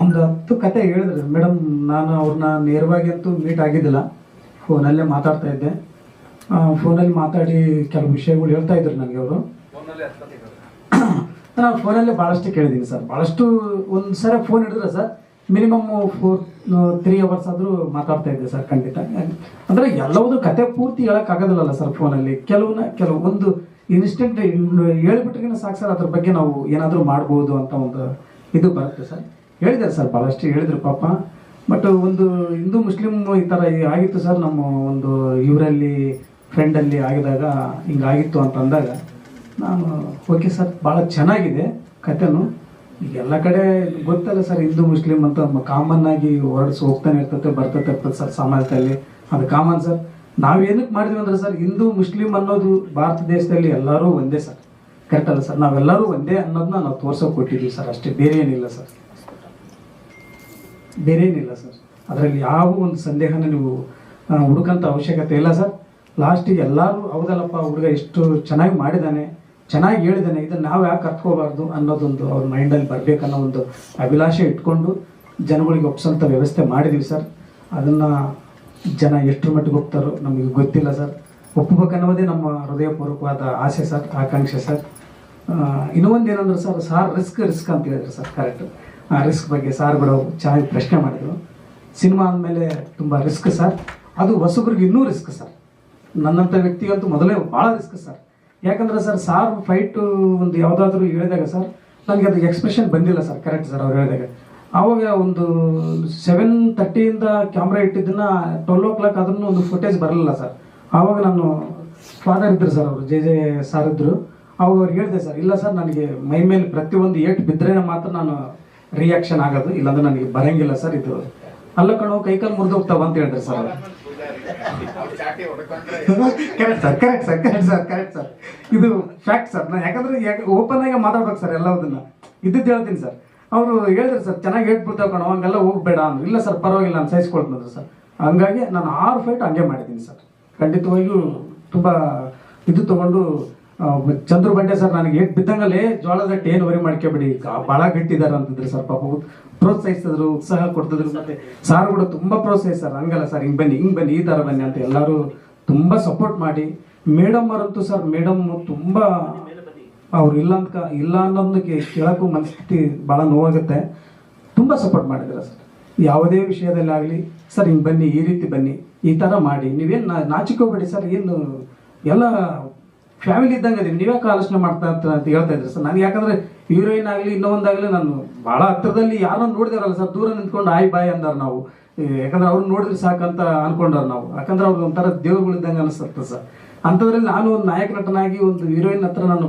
ಒಂದು ಹತ್ತು ಕತೆ ಹೇಳಿದ್ರು. ಮೇಡಮ್ ನಾನು ಅವ್ರನ್ನ ನೇರವಾಗಿ ಅಂತೂ ಮೀಟ್ ಆಗಿದ್ದಿಲ್ಲ. ಫೋನಲ್ಲೇ ಮಾತಾಡ್ತಾ ಇದ್ದೆ. ಫೋನಲ್ಲಿ ಮಾತಾಡಿ ಕೆಲವು ವಿಷಯಗಳು ಹೇಳ್ತಾ ಇದ್ರು ನನಗೆ ಅವರು. ನಾನು ಫೋನಲ್ಲೇ ಭಾಳಷ್ಟು ಕೇಳಿದ್ದೀನಿ ಸರ್. ಭಾಳಷ್ಟು ಒಂದು ಸಲ ಫೋನ್ ಹಿಡಿದ್ರೆ sir, minimum four three hours ಆದರೂ ಮಾತಾಡ್ತಾ ಇದ್ದೆ ಸರ್ ಖಂಡಿತ. ಅಂದರೆ ಎಲ್ಲವೂ ಕತೆ ಪೂರ್ತಿ ಹೇಳೋಕ್ಕಾಗೋದಿಲ್ಲಲ್ಲ ಸರ್ ಫೋನಲ್ಲಿ. ಕೆಲವನ್ನ ಕೆಲವು ಒಂದು ಇನ್ಸ್ಟೆಂಟ್ ಹೇಳಿಬಿಟ್ರಿಗಿನ ಸಾಕು ಸರ್, ಅದ್ರ ಬಗ್ಗೆ ನಾವು ಏನಾದರೂ ಮಾಡ್ಬೋದು ಅಂತ ಒಂದು ಇದು ಬರುತ್ತೆ ಸರ್. ಹೇಳಿದ್ದಾರೆ ಸರ್ ಭಾಳಷ್ಟು ಹೇಳಿದ್ರು ಪಾಪ. ಬಟ್ ಒಂದು ಹಿಂದೂ, ಮುಸ್ಲಿಂ ಈ ಥರ ಆಗಿತ್ತು ಸರ್, ನಮ್ಮ ಒಂದು ಇವರಲ್ಲಿ ಫ್ರೆಂಡಲ್ಲಿ ಆಗಿದಾಗ ಹಿಂಗಾಗಿತ್ತು ಅಂತ ಅಂದಾಗ, ನಾನು ಓಕೆ ಸರ್ ಭಾಳ ಚೆನ್ನಾಗಿದೆ ಕಥೆನು. ಈಗ ಎಲ್ಲ ಕಡೆ ಗೊತ್ತಲ್ಲ ಸರ್, ಹಿಂದೂ, ಮುಸ್ಲಿಂ ಅಂತ ಕಾಮನ್ ಆಗಿ ವರ್ಡ್ಸ್ ಹೋಗ್ತಾನೆ ಇರ್ತತೆ, ಬರ್ತತೆ ಇರ್ತದೆ ಸರ್ ಸಮಾಜದಲ್ಲಿ. ಅದು ಕಾಮನ್ ಸರ್. ನಾವು ಏನಕ್ಕೆ ಮಾಡಿದ್ವಿ ಅಂದ್ರೆ ಸರ್, ಹಿಂದೂ, ಮುಸ್ಲಿಂ ಅನ್ನೋದು ಭಾರತ ದೇಶದಲ್ಲಿ ಎಲ್ಲರೂ ಒಂದೇ ಸರ್. ಕರೆಕ್ಟ್ ಅಲ್ಲ ಸರ್. ನಾವೆಲ್ಲರೂ ಒಂದೇ ಅನ್ನೋದನ್ನ ನಾವು ತೋರ್ಸೋಕೆ ಕೊಟ್ಟಿದ್ದೀವಿ ಸರ್. ಅಷ್ಟೇ. ಬೇರೆ ಏನಿಲ್ಲ ಸರ್. ಬೇರೆ ಏನಿಲ್ಲ ಸರ್. ಅದರಲ್ಲಿ ಯಾವ ಒಂದು ಸಂದೇಹನ ನೀವು ಹುಡುಕಂತ ಅವಶ್ಯಕತೆ ಇಲ್ಲ ಸರ್. ಲಾಸ್ಟಿಗೆ ಎಲ್ಲರೂ ಹೌದಲ್ಲಪ್ಪ, ಹುಡುಗ ಎಷ್ಟು ಚೆನ್ನಾಗಿ ಮಾಡಿದ್ದಾನೆ ಚೆನ್ನಾಗಿ ಹೇಳಿದ್ದಾನೆ ಇದನ್ನು ನಾವು ಯಾಕೆ ಕರ್ಕೋಬಾರ್ದು ಅನ್ನೋದೊಂದು ಅವ್ರ ಮೈಂಡಲ್ಲಿ ಬರಬೇಕನ್ನೋ ಒಂದು ಅಭಿಲಾಷೆ ಇಟ್ಕೊಂಡು ಜನಗಳಿಗೆ ಒಪ್ಸೋಂಥ ವ್ಯವಸ್ಥೆ ಮಾಡಿದ್ದೀವಿ ಸರ್. ಅದನ್ನು ಜನ ಎಷ್ಟು ಮಟ್ಟಿಗೆ ಹೋಗ್ತಾರೋ ನಮಗೆ ಗೊತ್ತಿಲ್ಲ ಸರ್. ಒಪ್ಪಬೇಕನ್ನೋದೇ ನಮ್ಮ ಹೃದಯಪೂರ್ವಕವಾದ ಆಸೆ ಸರ್, ಆಕಾಂಕ್ಷೆ ಸರ್. ಇನ್ನೂ ಒಂದು ಏನಂದ್ರೆ ಸರ್, ಸಾರ್ ರಿಸ್ಕ್ ರಿಸ್ಕ್ ಅಂತ ಹೇಳಿದ್ರು ಸರ್, ಕರೆಕ್ಟ್. ಆ ರಿಸ್ಕ್ ಬಗ್ಗೆ ಸಾರ್ ಕೂಡ ಚೆನ್ನಾಗಿ ಪ್ರಶ್ನೆ ಮಾಡಿದ್ರು. ಸಿನಿಮಾ ಅಂದಮೇಲೆ ತುಂಬ ರಿಸ್ಕ್ ಸರ್. ಅದು ಹೊಸಬ್ರಿಗೆ ಇನ್ನೂ ರಿಸ್ಕ್ ಸರ್. ನನ್ನಂಥ ವ್ಯಕ್ತಿಗಂತೂ ಮೊದಲೇ ಭಾಳ ರಿಸ್ಕ್ ಸರ್. ಯಾಕಂದ್ರೆ ಸರ್, ಸಾರ್ ಫೈಟು ಒಂದು ಯಾವುದಾದ್ರೂ ಹೇಳಿದಾಗ ಸರ್, ನನಗೆ ಅದು ಎಕ್ಸ್ಪ್ರೆಷನ್ ಬಂದಿಲ್ಲ ಸರ್ ಕರೆಕ್ಟ್ ಸರ್ ಅವ್ರು ಹೇಳಿದಾಗ. ಆವಾಗ ಒಂದು ಸೆವೆನ್ ತರ್ಟಿಯಿಂದ ಕ್ಯಾಮ್ರಾ ಇಟ್ಟಿದ್ದನ್ನ ಟ್ವೆಲ್ ಓ ಕ್ಲಾಕ್ ಅದನ್ನು ಒಂದು ಫುಟೇಜ್ ಬರಲಿಲ್ಲ ಸರ್. ಆವಾಗ ನಾನು ಫಾದರ್ ಇದ್ರು ಸರ್ ಅವರು, ಜೆ ಜೆ ಸರ್ ಇದ್ರು. ಅವಾಗ ಅವ್ರು ಹೇಳಿದೆ ಸರ್, ಇಲ್ಲ ಸರ್, ನನಗೆ ಮೈ ಮೇಲೆ ಪ್ರತಿಯೊಂದು ಏಟ್ ಬಿದ್ದರೆ ಮಾತ್ರ ನಾನು ರಿಯಾಕ್ಷನ್ ಆಗೋದು, ಇಲ್ಲಾಂದ್ರೆ ನನಗೆ ಬರಂಗಿಲ್ಲ ಸರ್ ಇದು. ಅಲ್ಲ ಕಣೋ ಕೈಕಾಲು ಮುರಿದೋಗ್ತಾವ ಅಂತ ಹೇಳಿದ್ರೆ sir correct sir correct sir correct sir correct sir. ಇದು ಫ್ಯಾಕ್ಟ್ ಸರ್. ನಾನು ಯಾಕಂದ್ರೆ ಓಪನ್ ಆಗಿ ಮಾತಾಡ್ಬೇಕು ಸರ್ ಎಲ್ಲದನ್ನ ಇದ್ದಿದ್ದು ಹೇಳ್ತೀನಿ ಸರ್. ಅವರು ಹೇಳಿದ್ರು ಸರ್, ಚೆನ್ನಾಗಿ ಹೇಳ್ಬಿಡ್ತಾವ ಕಣೋ, ಹಂಗೆಲ್ಲ ಹೋಗ್ಬೇಡ ಅಂದ್ರೆ. ಇಲ್ಲ ಸರ್, ಪರವಾಗಿಲ್ಲ ನಾನು ಸಹಿಸ್ಕೊಳ್ತಂದ್ರು ಸರ್. ಹಂಗಾಗಿ ನಾನು ಆರು ಫೈಟ್ ಹಂಗೆ ಮಾಡಿದ್ದೀನಿ ಸರ್. ಖಂಡಿತವಾಗಿಯೂ ತುಂಬ ಇದು ತಗೊಂಡು ಚಂದ್ರ ಬಂಡೆ ಸರ್, ನನಗೆ ಏಟ್ ಬಿದ್ದಂಗಲ್ಲೇ ಜೋಳದ ಗಟ್ಟಿ ಏನು ವರಿ ಮಾಡ್ಕೊಬೇಡಿ ಬಹಳ ಗಟ್ಟಿದ್ದಾರೆ ಅಂತಂದ್ರೆ ಸರ್, ಪಾಪ ಪ್ರೋತ್ಸಾಹಿಸಿದ್ರು, ಉತ್ಸಾಹ ಕೊಡ್ತಿದ್ರು ಮತ್ತೆ ಸಾರ್ ಕೂಡ ತುಂಬಾ ಪ್ರೋತ್ಸಾಹಿಸ್ತಾರೆ ಹಂಗಲ್ಲ ಸರ್, ಹಿಂಗ್ ಬನ್ನಿ ಹಿಂಗ್ ಬನ್ನಿ, ಈ ತರ ಬನ್ನಿ ಅಂತ ಎಲ್ಲರೂ ತುಂಬಾ ಸಪೋರ್ಟ್ ಮಾಡಿ. ಮೇಡಮ್ ಅವರಂತೂ ಸರ್, ಮೇಡಮ್ ತುಂಬಾ ಅವ್ರು ಇಲ್ಲ ಅಂತ ಇಲ್ಲ ಅನ್ನೋದಕ್ಕೆ ಕೇಳಕ್ಕೂ ಮನಸ್ಥಿತಿ ಭಾಳ ನೋವಾಗುತ್ತೆ. ತುಂಬ ಸಪೋರ್ಟ್ ಮಾಡಿದ್ದಾರೆ ಸರ್. ಯಾವುದೇ ವಿಷಯದಲ್ಲಿ ಆಗಲಿ ಸರ್, ಹಿಂಗೆ ಬನ್ನಿ, ಈ ರೀತಿ ಬನ್ನಿ, ಈ ಥರ ಮಾಡಿ, ನೀವೇನು ನಾಚಿಕೋಬೇಡಿ ಸರ್, ಏನು, ಎಲ್ಲ ಫ್ಯಾಮಿಲಿ ಇದ್ದಂಗೆ ಅದೀವಿ ನೀವೇ ಆಲೋಚನೆ ಮಾಡ್ತಾ ಇರ್ತಾರೆ ಅಂತ ಹೇಳ್ತಾ ಇದ್ರಿ, ಸರ್. ನನಗೆ ಯಾಕಂದ್ರೆ ಹೀರೋಯಿನ್ ಆಗಲಿ, ಇನ್ನೊಂದಾಗಲಿ ನಾನು ಭಾಳ ಹತ್ತಿರದಲ್ಲಿ ಯಾರನ್ನ ನೋಡಿದಾರಲ್ಲ, ಸರ್. ದೂರ ನಿಂತ್ಕೊಂಡು ಆಯ್, ಬಾಯ್ ಅಂದಾರ ನಾವು. ಯಾಕಂದ್ರೆ ಅವ್ರನ್ನ ನೋಡಿದ್ರೆ ಸಾಕಂತ ಅನ್ಕೊಂಡವ್ರು ನಾವು. ಯಾಕಂದ್ರೆ ಅವ್ರಿಗೆ ಒಂಥರ ದೇವ್ರುಗಳಿದ್ದಂಗೆ ಅನಿಸುತ್ತೆ, ಸರ್. ಅಂಥದ್ರಲ್ಲಿ ನಾನು ಒಂದು ನಾಯಕ ನಟನಾಗಿ, ಒಂದು ಹೀರೋಯಿನ್ ಹತ್ರ ನಾನು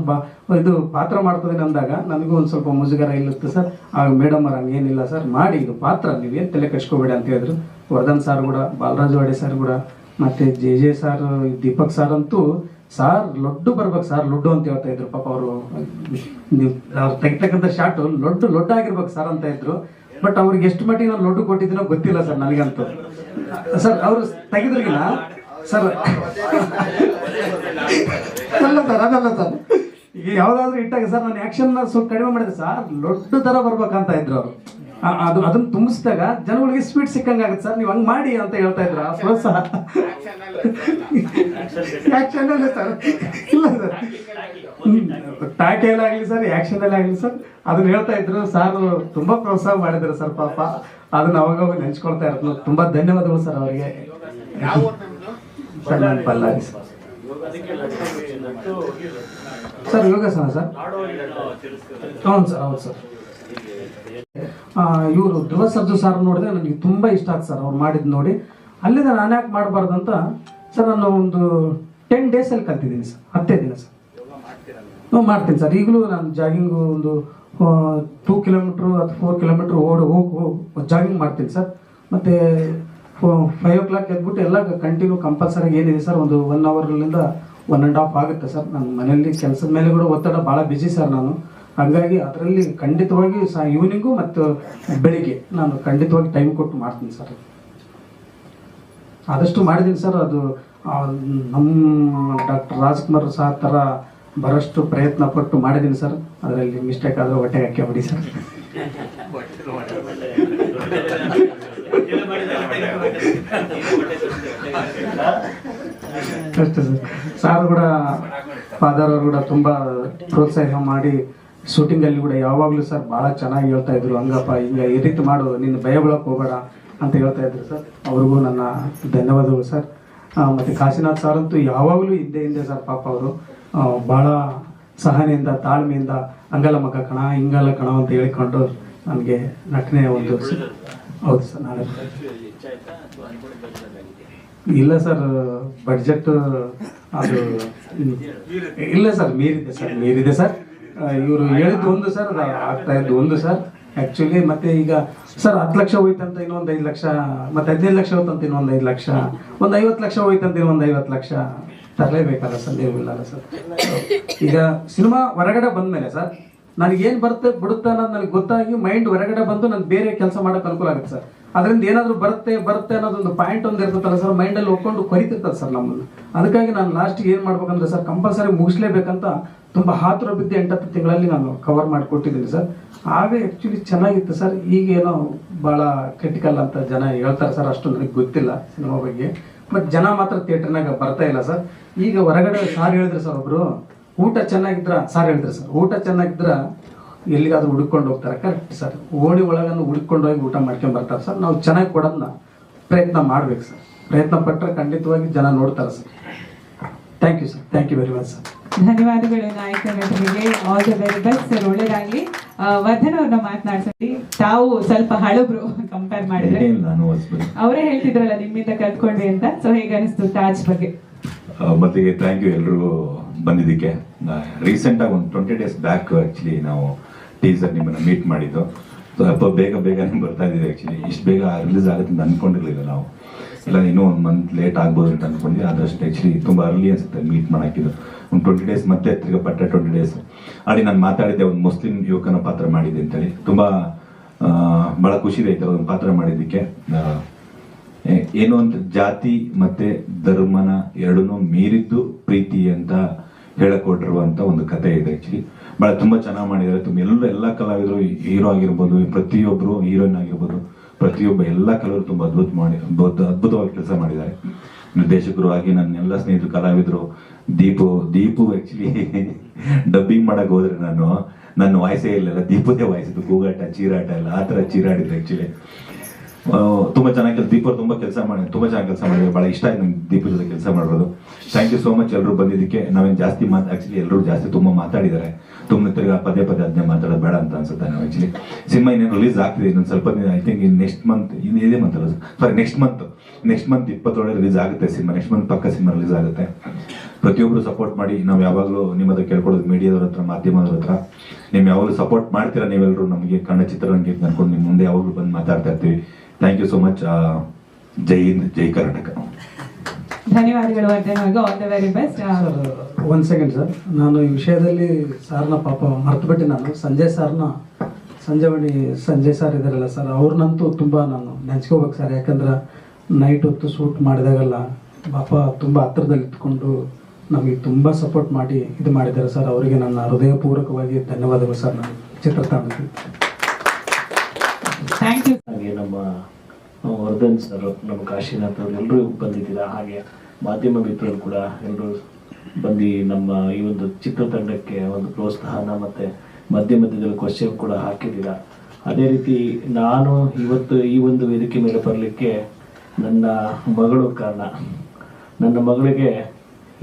ಇದು ಪಾತ್ರ ಮಾಡ್ತದೇನೆ ಅಂದಾಗ ನನಗೂ ಒಂದು ಸ್ವಲ್ಪ ಮುಜುಗರ ಇಲ್ಲುತ್ತೆ ಸರ್. ಆ ಮೇಡಮ್ ಅವ್ರು ಹಂಗೇನಿಲ್ಲ ಸರ್. ಮಾಡಿ, ಇದು ಪಾತ್ರ, ನೀವೇನು ತಲೆ ಕಟ್ಕೋಬೇಡಿ ಅಂತ ಹೇಳಿದ್ರು. ವರ್ಧನ್ ಸಾರ್ ಕೂಡ, ಬಾಲರಾಜ್ ವಾಡೆ ಸರ್ ಕೂಡ, ಮತ್ತೆ J J sir Deepak sir ಅಂತೂ ಸಾರ್ ಲೊಡ್ಡು ಬರ್ಬೇಕು ಸರ್ ಲೊಡ್ಡು ಅಂತ ಹೇಳ್ತಾ ಇದ್ರು. ಪಾಪ ಅವರು ಅವ್ರು ತೆಗಿತಕ್ಕಂಥ ಶಾಟ್ ಲೊಡ್ಡು ಲೊಡ್ಡು ಆಗಿರ್ಬೇಕು ಸರ್ ಅಂತ ಇದ್ರು. ಬಟ್ ಅವ್ರಿಗೆ ಎಷ್ಟು ಮಟ್ಟಿಗೆ ನಾನು ಲೊಡ್ಡು ಕೊಟ್ಟಿದ್ದೀನೋ ಗೊತ್ತಿಲ್ಲ ಸರ್ ನನಗಂತೂ. ಸರ್, ಅವರು ತೆಗೆದ್ರಿಗಿನ, ಸರ್ ಸರ್ ಅದಲ್ಲ ಸರ್. ಈಗ ಯಾವ್ದಾದ್ರು ಇಟ್ಟಾಗ ಸರ್ ನಾನು ಆಕ್ಷನ್ ಸ್ವಲ್ಪ ಕಡಿಮೆ ಮಾಡಿದೆ ಸರ್ ಲೊಡ್ಡು ತರ ಬರ್ಬೇಕಂತ ಇದ್ರು ಅವರು. ಅದು ಅದನ್ನ ತುಂಬಿಸಿದಾಗ ಜನಗಳಿಗೆ ಸ್ವೀಟ್ ಸಿಕ್ಕಂಗೆ ಆಗುತ್ತೆ ಸರ್. ನೀವು ಹಂಗ್ ಮಾಡಿ ಅಂತ ಹೇಳ್ತಾ ಇದ್ರ. ಆ ಪ್ರೋತ್ಸಾಹ ಆಕ್ಷನ್ ಅಲ್ಲ ಸರ್. ಇಲ್ಲ ಸರ್. ಆಗ್ಲಿ ಸರ್ ಆಕ್ಷನ್ ಅಲ್ಲಿ ಆಗ್ಲಿ ಸರ್. ಅದನ್ನ ಹೇಳ್ತಾ ಇದ್ರು. ಸರ್ ತುಂಬಾ ಪ್ರೋತ್ಸಾಹ ಮಾಡಿದ್ರು ಸರ್ ಪಾಪ. ಅದನ್ನ ಅವಾಗ ಅವಾಗ ನೆಂಚ್ಕೊಳ್ತಾ ಇರೋದು. ತುಂಬಾ ಧನ್ಯವಾದಗಳು ಸರ್ ಅವರಿಗೆ. ಸರ್ ನಾನು ಸರ್. ಸರ್ ಯೋಗಾಸನ ಸರ್ ಹೌದು ಸರ್ ಹೌದು ಸರ್ ಇವರು ಧ್ರುವ ಸರ್ಜು ಸರ್ ನೋಡಿದ್ರೆ ನನಗೆ ತುಂಬ ಇಷ್ಟ ಆಗ್ತದೆ ಸರ್ ಅವ್ರು ಮಾಡಿದ್ದು ನೋಡಿ. ಅಲ್ಲಿಂದ ನಾನು ಯಾಕೆ ಮಾಡಬಾರ್ದು ಅಂತ ಸರ್ ನಾನು ಒಂದು ಟೆನ್ ಡೇಸಲ್ಲಿ ಕಲ್ತಿದ್ದೀನಿ ಸರ್ ಹತ್ತೇ ದಿನ ಸರ್ ನಾವು ಮಾಡ್ತೀನಿ ಸರ್ ಈಗಲೂ ನಾನು ಜಾಗಿಂಗು ಒಂದು ಟೂ ಕಿಲೋಮೀಟ್ರು ಅಥವಾ ಫೋರ್ ಕಿಲೋಮೀಟ್ರ್ ಓಡಿ ಹೋಗಿ ಜಾಗಿಂಗ್ ಮಾಡ್ತೀನಿ ಸರ್ ಮತ್ತು ಫೈವ್ ಓ ಕ್ಲಾಕ್ ಎದ್ಬಿಟ್ಟು ಎಲ್ಲ ಕಂಟಿನ್ಯೂ ಕಂಪಲ್ಸರಿ ಏನಿದೆ ಸರ್ ಒಂದು ಒನ್ ಅವರ್ಲಿಂದ ಒನ್ ಆ್ಯಂಡ್ ಹಾಫ್ ಆಗುತ್ತೆ ಸರ್ ನನ್ನ ಮನೆಯಲ್ಲಿ ಕೆಲಸದ ಮೇಲೆ ಕೂಡ ಒತ್ತಡ ಭಾಳ ಬಿಜಿ ಸರ್ ನಾನು. ಹಾಗಾಗಿ ಅದರಲ್ಲಿ ಖಂಡಿತವಾಗಿ ಸಹ ಈವ್ನಿಂಗು ಮತ್ತು ಬೆಳಿಗ್ಗೆ ನಾನು ಖಂಡಿತವಾಗಿ ಟೈಮ್ ಕೊಟ್ಟು ಮಾಡ್ತೀನಿ ಸರ್ ಆದಷ್ಟು ಮಾಡಿದ್ದೀನಿ ಸರ್ ಅದು ನಮ್ಮ ಡಾಕ್ಟರ್ ರಾಜ್ಕುಮಾರ್ ಸಹ ಥರ ಬರೋಷ್ಟು ಪ್ರಯತ್ನ ಪಟ್ಟು ಮಾಡಿದ್ದೀನಿ ಸರ್ ಅದರಲ್ಲಿ ಮಿಸ್ಟೇಕ್ ಆದರೆ ಹೊಟ್ಟೆಗೆ ಹಾಕಿ ಸರ್ ಅಷ್ಟೇ ಸರ್ ಸಾರ್ ಕೂಡ, ಫಾದರ್ ಅವರು ಕೂಡ ತುಂಬಾ ಪ್ರೋತ್ಸಾಹ ಮಾಡಿ ಶೂಟಿಂಗ್ ಅಲ್ಲಿ ಕೂಡ ಯಾವಾಗ್ಲೂ ಸರ್ ಬಹಳ ಚೆನ್ನಾಗಿ ಹೇಳ್ತಾ ಇದ್ರು, ಹಂಗಪ್ಪ, ಹಿಂಗ ಈ ರೀತಿ ಮಾಡು ನಿನ್ನ ಭಯ ಬೀಳಕ್ ಹೋಗಬೇಡ ಅಂತ ಹೇಳ್ತಾ ಇದ್ರು ಸರ್. ಅವ್ರಿಗೂ ನನ್ನ ಧನ್ಯವಾದಗಳು ಸರ್. ಮತ್ತೆ ಕಾಶಿನಾಥ್ ಸರ್ ಅಂತೂ ಯಾವಾಗಲೂ ಹಿಂದೆ ಹಿಂದೆ ಸರ್ ಪಾಪ ಅವರು. ಬಹಳ ಸಹನೆಯಿಂದ, ತಾಳ್ಮೆಯಿಂದ, ಹಂಗಲ್ಲ ಮಗ ಕಣ, ಹಿಂಗಲ್ಲ ಕಣ ಅಂತ ಹೇಳಿಕೊಂಡು ನನಗೆ ನಟನೆ ಒಂದು ಹೌದು ಸರ್, ನಾಳೆ ಇಲ್ಲ ಸರ್ ಬಡ್ಜೆಟ್ ಅದು ಇಲ್ಲ ಸರ್, ಮೀರಿದೆ ಸರ್ ಮೀರಿದೆ ಸರ್. ಇವರು ಹೇಳಿದ್ದು ಒಂದು ಸರ್ ಆಗ್ತಾ ಇದ್ದು ಒಂದು ಸರ್. ಆ್ಯಕ್ಚುಲಿ ಮತ್ತೆ ಈಗ ಸರ್, ಹತ್ತು ಲಕ್ಷ ಹೋಯ್ತಂತ ಇನ್ನೊಂದು ಐದು ಲಕ್ಷ, ಮತ್ತೆ ಹದಿನೈದು ಲಕ್ಷ ಹೋಯ್ತಂತ ಇನ್ನೊಂದು ಐದು ಲಕ್ಷ, ಒಂದು ಐವತ್ತು ಲಕ್ಷ ಹೋಯ್ತಂತ ಇನ್ನೊಂದು ಐವತ್ತು ಲಕ್ಷ ತರಲೇಬೇಕಲ್ಲ ಸರ್ ನೀವು ಇಲ್ಲಲ್ಲ ಸರ್. ಈಗ ಸಿನಿಮಾ ಹೊರಗಡೆ ಬಂದ ಮೇಲೆ ಸರ್ ನನಗೆ ಏನ್ ಬರುತ್ತೆ, ಬಿಡುತ್ತೆ ಅನ್ನೋದು ನನಗೆ ಗೊತ್ತಾಗಿ ಮೈಂಡ್ ಹೊರಗಡೆ ಬಂದು ನಾನು ಬೇರೆ ಕೆಲಸ ಮಾಡಕ್ ಅನುಕೂಲ ಆಗುತ್ತೆ ಸರ್. ಅದರಿಂದ ಏನಾದರೂ ಬರುತ್ತೆ ಬರುತ್ತೆ ಅನ್ನೋದೊಂದು ಪಾಯಿಂಟ್ ಒಂದು ಇರ್ತದಲ್ಲ ಸರ್ ಮೈಂಡಲ್ಲಿ ಒಪ್ಕೊಂಡು ಕೊರಿತಿರ್ತದೆ ಸರ್ ನಮ್ಮನ್ನು. ಅದಕ್ಕಾಗಿ ನಾನು ಲಾಸ್ಟ್ ಏನು ಮಾಡ್ಬೇಕಂದ್ರೆ ಸರ್ ಕಂಪಲ್ಸರಿ ಮುಗಿಸ್ಲೇಬೇಕಂತ ತುಂಬ ಹಾತುರ ಬಿದ್ದು ಎಂಟತ್ತು ತಿಂಗಳಲ್ಲಿ ನಾನು ಕವರ್ ಮಾಡಿಕೊಟ್ಟಿದ್ದೀನಿ ಸರ್. ಆಗ ಆ್ಯಕ್ಚುಲಿ ಚೆನ್ನಾಗಿತ್ತು ಸರ್. ಈಗೇನೋ ಭಾಳ ಕ್ರಿಟಿಕಲ್ ಅಂತ ಜನ ಹೇಳ್ತಾರೆ ಸರ್, ಅಷ್ಟು ನನಗೆ ಗೊತ್ತಿಲ್ಲ ಸಿನಿಮಾ ಬಗ್ಗೆ. ಬಟ್ ಜನ ಮಾತ್ರ ಥಿಯೇಟರ್ನಾಗ ಬರ್ತಾ ಇಲ್ಲ ಸರ್. ಈಗ ಹೊರಗಡೆ ಸಾರ್ ಹೇಳಿದ್ರೆ ಸರ್ ಒಬ್ರು ಊಟ ಚೆನ್ನಾಗಿದ್ರ ಸರ್ ಹೇಳಿದ್ರು ಸರ್. ಊಟ ಚೆನ್ನಾಗಿದ್ರ ಎಲ್ಲಿಗಾದ್ರೂ ಹುಡುಕೊಂಡು ಹೋಗ್ತಾರೆ. Correct sir. ಓಣಿ ಒಳಗನ್ನು ಹುಡುಕೊಂಡು ಹೋಗಿ ಊಟ ಮಾಡ್ಕೊಂಡ್ ಬರ್ತಾರೆ ಸರ್. ನಾವು ಚೆನ್ನಾಗಿ ಕೊಡೋದನ್ನ ಪ್ರಯತ್ನ ಮಾಡ್ಬೇಕು ಸರ್. ಪ್ರಯತ್ನ ಪಟ್ಟರೆ ಖಂಡಿತವಾಗಿ ಜನ ನೋಡ್ತಾರೆ sir. Thank you sir thank you very much sir
ಧನ್ಯವಾದಗಳು ನಾಯಕ ನಟರಿಗೆ. All the very best sir ಒಳ್ಳೇದಾಗ್ಲಿ. ವರ್ಧನ್ ಅವ್ರನ್ನ ಮಾತನಾಡ್ಸಿ ತಾವು ಸ್ವಲ್ಪ ಹಳಬ್ರು ಕಂಪೇರ್ ಮಾಡಿದ್ರೆ. ಅವರೇ ಹೇಳ್ತಿದ್ರಲ್ಲ ನಿಮ್ಮಿಂದ ಕಲ್ತ್ಕೊಂಡ್ವಿ ಅಂತ. ಸೊ ಹೇಗೆ ಅನಿಸ್ತು ತಾಜ್ ಬಗ್ಗೆ
ಮತ್ತೆ ಥ್ಯಾಂಕ್ ಯು ಎಲ್ರಿಗೂ. ಬಂದಿದ್ದಕ್ಕೆ. ರೀಸೆಂಟ್ ಆಗಿ ಒಂದು ಟ್ವೆಂಟಿ ಡೇಸ್ ಬ್ಯಾಕ್ ಆಕ್ಚುಲಿ ನಾವು ಟೀಸರ್ ನಿಮ್ಮನ್ನು ಮೀಟ್ ಮಾಡಿದ್ದು. ಸ್ವಲ್ಪ ಬೇಗ ಬೇಗನೆ ಬರ್ತಾ ಇದ್ದೀವಿ ಆಕ್ಚುಲಿ ಇಷ್ಟು ಬೇಗ ರಿಲೀಸ್ ಆಗುತ್ತೆ ಅಂತ ಅನ್ಕೊಂಡಿರ್ಲಿಲ್ಲ ನಾವು. ಇಲ್ಲ, ಇನ್ನೂ ಒಂದು ಮಂತ್ ಲೇಟ್ ಆಗ್ಬೋದು ಅಂತ ಅನ್ಕೊಂಡ್ವಿ ಆದಷ್ಟು ಆ್ಯಕ್ಚುಲಿ ತುಂಬ ಅರ್ಲಿ ಅನ್ಸುತ್ತೆ ಮೀಟ್ ಮಾಡಾಕಿದ್ದು ಒಂದು ಟ್ವೆಂಟಿ ಡೇಸ್ ಮತ್ತೆ ತಿರ್ಗಾ ಪಟ್ಟೆ ಟ್ವೆಂಟಿ ಡೇಸ್ ಅಲ್ಲಿ ನಾನು ಮಾತಾಡಿದ್ದೆ ಒಂದು ಮುಸ್ಲಿಂ ಯುವಕನ ಪಾತ್ರ ಮಾಡಿದ್ದೆ ಅಂತೇಳಿ. ತುಂಬ ಭಾಳ ಖುಷಿ ಇದೆ ಒಂದು ಪಾತ್ರ ಮಾಡಿದ್ದಕ್ಕೆ. ಏನೋ ಒಂದು ಜಾತಿ ಮತ್ತೆ ಧರ್ಮನ ಎರಡನ್ನೂ ಮೀರಿದ್ದು ಪ್ರೀತಿ ಅಂತ ಹೇಳಕೊಟ್ಟಿರುವಂತ ಒಂದು ಕತೆ ಇದೆ ಆಕ್ಚುಲಿ ಬಹಳ ತುಂಬಾ ಚೆನ್ನಾಗಿ ಮಾಡಿದ್ದಾರೆ. ತುಂಬ ಎಲ್ಲ ಎಲ್ಲ ಕಲಾವಿದರು ಹೀರೋ ಆಗಿರ್ಬೋದು ಪ್ರತಿಯೊಬ್ಬರು ಹೀರೋಯಿನ್ ಆಗಿರ್ಬೋದು ಪ್ರತಿಯೊಬ್ಬ ಎಲ್ಲ ಕಲಾವಿದರು ತುಂಬಾ ಅದ್ಭುತ ಮಾಡಿ ಅದ್ಭುತ ಅದ್ಭುತವಾಗಿ ಕೆಲಸ ಮಾಡಿದ್ದಾರೆ. ನಿರ್ದೇಶಕರು ಆಗಿ ನನ್ನ ಎಲ್ಲ ಸ್ನೇಹಿತರು ಕಲಾವಿದರು ದೀಪು ದೀಪು ಆಕ್ಚುಲಿ ಡಬ್ಬಿಂಗ್ ಮಾಡಕ್ ಹೋದ್ರೆ ನಾನು ನನ್ನ ವಾಯ್ಸೇ ಇಲ್ಲ ದೀಪದೇ ವಾಯ್ಸ್ ಕೂಗಾಟ ಚೀರಾಟ ಎಲ್ಲ ಆ ಥರ ಚೀರಾಡಿದ್ರು ಆಕ್ಚುಲಿ ಆ, ತುಂಬಾ ಚೆನ್ನಾಗಿ ದೀಪರು ದೀಪ ತುಂಬಾ ಕೆಲಸ ಮಾಡಿ ತುಂಬಾ ಚೆನ್ನಾಗಿ ಕೆಲಸ ಮಾಡಿದ್ರು ಬಹಳ ಇಷ್ಟ ಆಯ್ತು ನಂಗೆ ದೀಪದ ಜೊತೆ ಕೆಲಸ ಮಾಡೋದು ಥ್ಯಾಂಕ್ ಯು ಸೋ ಮಚ್ ಎಲ್ಲರೂ ಬಂದಿದ್ದಕ್ಕೆ ನಾವೇನು ಜಾಸ್ತಿ ಮಾತು ಆಕ್ಚುಲಿ ಎಲ್ಲರೂ ಜಾಸ್ತಿ ತುಂಬಾ ಮಾತಾಡಿದ್ದಾರೆ. ತುಂಬ ತಿರ್ಗಾ ಪದೇ ಪದೇ ಅದನ್ನೇ ಮಾತಾಡೋದು ಬೇಡ ಅಂತ ಅನ್ಸುತ್ತೆ ನಾವು ಆಕ್ಚುಲಿ ಸಿನಿಮಾ ಇನ್ನೇನು ರಿಲೀಸ್ ಆಗ್ತಿದೆ ಇನ್ನೊಂದು ಸ್ವಲ್ಪ ದಿನ I think in next month ಇನ್ನು ಇದೇ ಮಂತ್ ಅಲ್ಲ sorry next month next month ಇಪ್ಪತ್ತೊಳಗೆ release ಆಗುತ್ತೆ ಸಿನಿಮಾ ನೆಕ್ಸ್ಟ್ ಮಂತ್ ಪಕ್ಕ ಸಿನಿಮಾ ರಿಲೀಸ್ ಆಗುತ್ತೆ. ಪ್ರತಿಯೊಬ್ಬರು ಸಪೋರ್ಟ್ ಮಾಡಿ, ನಾವು ಯಾವಾಗಲೂ ನಿಮ್ಮ ಹತ್ರ ಕೇಳ್ಕೊಳ್ಳೋದು ಮೀಡಿಯಾದವ್ರ ಹತ್ರ, ಮಾಧ್ಯಮದವ್ರ ಹತ್ರ. ನೀವು ಯಾವಾಗಲೂ ಸಪೋರ್ಟ್ ಮಾಡ್ತೀರಾ ನೀವೆಲ್ಲರೂ ನಮಗೆ ಕನ್ನಡ ಚಿತ್ರರಂಗ ಅನ್ಕೊಂಡು ನಿಮ್ಮ ಮುಂದೆ ಯಾವಾಗಲೂ ಬಂದು ಮಾತಾಡ್ತಾ ಇರ್ತೀವಿ. ಥ್ಯಾಂಕ್ ಯು ಸೋ ಮಚ್ ಜೈ ಹಿಂದ್, ಜೈ ಕರ್ನಾಟಕ.
ಧನ್ಯವಾದಗಳು ವರ್ಧನ್ ಅವ್ರಿಗೆ all the very best
sir ಒಂದು ಸೆಕೆಂಡ್ ಸರ್ ನಾನು ಈ ವಿಷಯದಲ್ಲಿ ಸಾರ್ನ ಪಾಪ ಮರ್ತುಬಿಟ್ಟೆ ನಾನು. ಸಂಜಯ್ ಸಾರ್ನ ಸಂಜೆವಣಿ ಸಂಜಯ್ ಸರ್ ಇದಾರಲ್ಲ ಸರ್ ಅವ್ರನ್ನಂತೂ ತುಂಬ ನಾನು ನೆನ್ಸ್ಕೋಬೇಕು ಸರ್ ಯಾಕಂದ್ರೆ ನೈಟ್ ಹೊತ್ತು ಶೂಟ್ ಮಾಡಿದಾಗಲ್ಲ ಪಾಪ ತುಂಬ ಹತ್ರದಲ್ಲಿ ಇಟ್ಕೊಂಡು ನಮಗೆ ತುಂಬ ಸಪೋರ್ಟ್ ಮಾಡಿ ಇದು ಮಾಡಿದ್ದಾರೆ ಸರ್ ಅವರಿಗೆ ನನ್ನ ಹೃದಯಪೂರ್ವಕವಾಗಿ ಧನ್ಯವಾದಗಳು ಸರ್ ನಾನು ಚಿತ್ರತಂಡಕ್ಕೆ.
ಥ್ಯಾಂಕ್ ಯು
ಹಾಗೆ ವರ್ಧನ್ ಸರ್, ನಮ್ಮ ಕಾಶಿನಾಥ್ ಅವರು ಎಲ್ಲರೂ ಬಂದಿದ್ದೀರಾ? ಹಾಗೆ ಮಾಧ್ಯಮ ಮಿತ್ರರು ಕೂಡ ಎಲ್ಲರೂ ಬಂದು ನಮ್ಮ ಈ ಒಂದು ಚಿತ್ರತಂಡಕ್ಕೆ ಒಂದು ಪ್ರೋತ್ಸಾಹನ ಮತ್ತೆ ಮಧ್ಯ ಮಧ್ಯದಲ್ಲಿ ಕ್ವಶನ್ ಕೂಡ ಹಾಕಿದ್ದೀರಾ? ಅದೇ ರೀತಿ ನಾನು ಇವತ್ತು ಈ ಒಂದು ವೇದಿಕೆ ಮೇಲೆ ಬರಲಿಕ್ಕೆ ನನ್ನ ಮಗಳು ಕಾರಣ. ನನ್ನ ಮಗಳಿಗೆ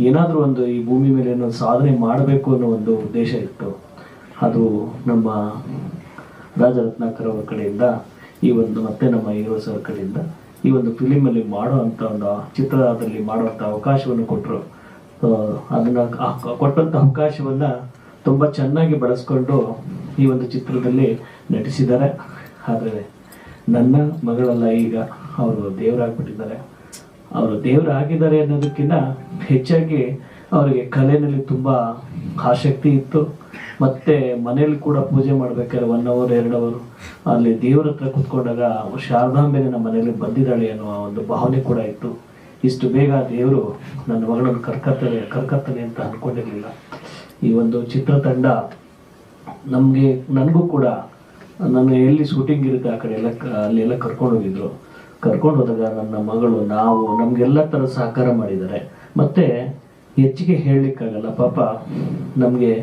ಏನಾದರೂ ಒಂದು ಈ ಭೂಮಿ ಮೇಲೆ ಏನೋ ಸಾಧನೆ ಮಾಡಬೇಕು ಅನ್ನೋ ಒಂದು ಉದ್ದೇಶ ಇತ್ತು. ಅದು ನಮ್ಮ ರಾಜರತ್ನಾಕರ್ ಅವರ ಕಡೆಯಿಂದ ಈ ಒಂದು ಮತ್ತೆ ನಮ್ಮ ಹೀರೋ ಸರ್ ಕಡೆಯಿಂದ ಈ ಒಂದು ಫಿಲಿಮ್ ಅಲ್ಲಿ ಮಾಡೋ ಅಂತ ಒಂದು ಚಿತ್ರದಲ್ಲಿ ಮಾಡುವಂತ ಅವಕಾಶವನ್ನು ಕೊಟ್ಟರು ಅದನ್ನ ಕೊಟ್ಟಂತ ಅವಕಾಶವನ್ನ ತುಂಬಾ ಚೆನ್ನಾಗಿ ಬಳಸ್ಕೊಂಡು ಈ ಒಂದು ಚಿತ್ರದಲ್ಲಿ ನಟಿಸಿದ್ದಾರೆ. ಆದರೆ ನನ್ನ ಮಗಳಲ್ಲ ಈಗ, ಅವರು ದೇವರಾಗ್ಬಿಟ್ಟಿದ್ದಾರೆ. ಅವರು ದೇವರಾಗಿದ್ದಾರೆ ಅನ್ನೋದಕ್ಕಿಂತ ಹೆಚ್ಚಾಗಿ ಅವರಿಗೆ ಕಲೆಯಲ್ಲಿ ತುಂಬಾ ಆಸಕ್ತಿ ಇತ್ತು. ಮತ್ತೆ ಮನೇಲಿ ಕೂಡ ಪೂಜೆ ಮಾಡ್ಬೇಕಾದ್ರೆ ಒನ್ ಅವರ್ ಎರಡು ಅವರ್ ಅಲ್ಲಿ ದೇವರ ಹತ್ರ ಕುತ್ಕೊಂಡಾಗ ಶಾರದಾಂಬೆಗೆ ನಮ್ಮ ಮನೇಲಿ ಬಂದಿದ್ದಾಳೆ ಅನ್ನುವ ಒಂದು ಭಾವನೆ ಕೂಡ ಇತ್ತು. ಇಷ್ಟು ಬೇಗ ದೇವರು ನನ್ನ ಮಗಳನ್ನು ಕರ್ಕತ್ತಾರೆ, ಕರ್ಕತ್ತಾನೆ ಅಂತ ಅನ್ಕೊಂಡಿರ್ಲಿಲ್ಲ. ಈ ಒಂದು ಚಿತ್ರತಂಡ ನಮಗೆ, ನನಗೂ ಕೂಡ ನನ್ನ ಎಲ್ಲಿ ಶೂಟಿಂಗ್ ಇರುತ್ತೆ ಆ ಕಡೆ ಎಲ್ಲ ಅಲ್ಲೆಲ್ಲ ಕರ್ಕೊಂಡು ಹೋಗಿದ್ರು. ಕರ್ಕೊಂಡು ಹೋದಾಗ ನನ್ನ ಮಗಳು, ನಾವು, ನಮಗೆಲ್ಲ ಥರ ಸಹಕಾರ ಮಾಡಿದ್ದಾರೆ. ಮತ್ತೆ ಹೆಚ್ಚಿಗೆ ಹೇಳಲಿಕ್ಕಾಗಲ್ಲ, ಪಾಪ ನಮಗೆ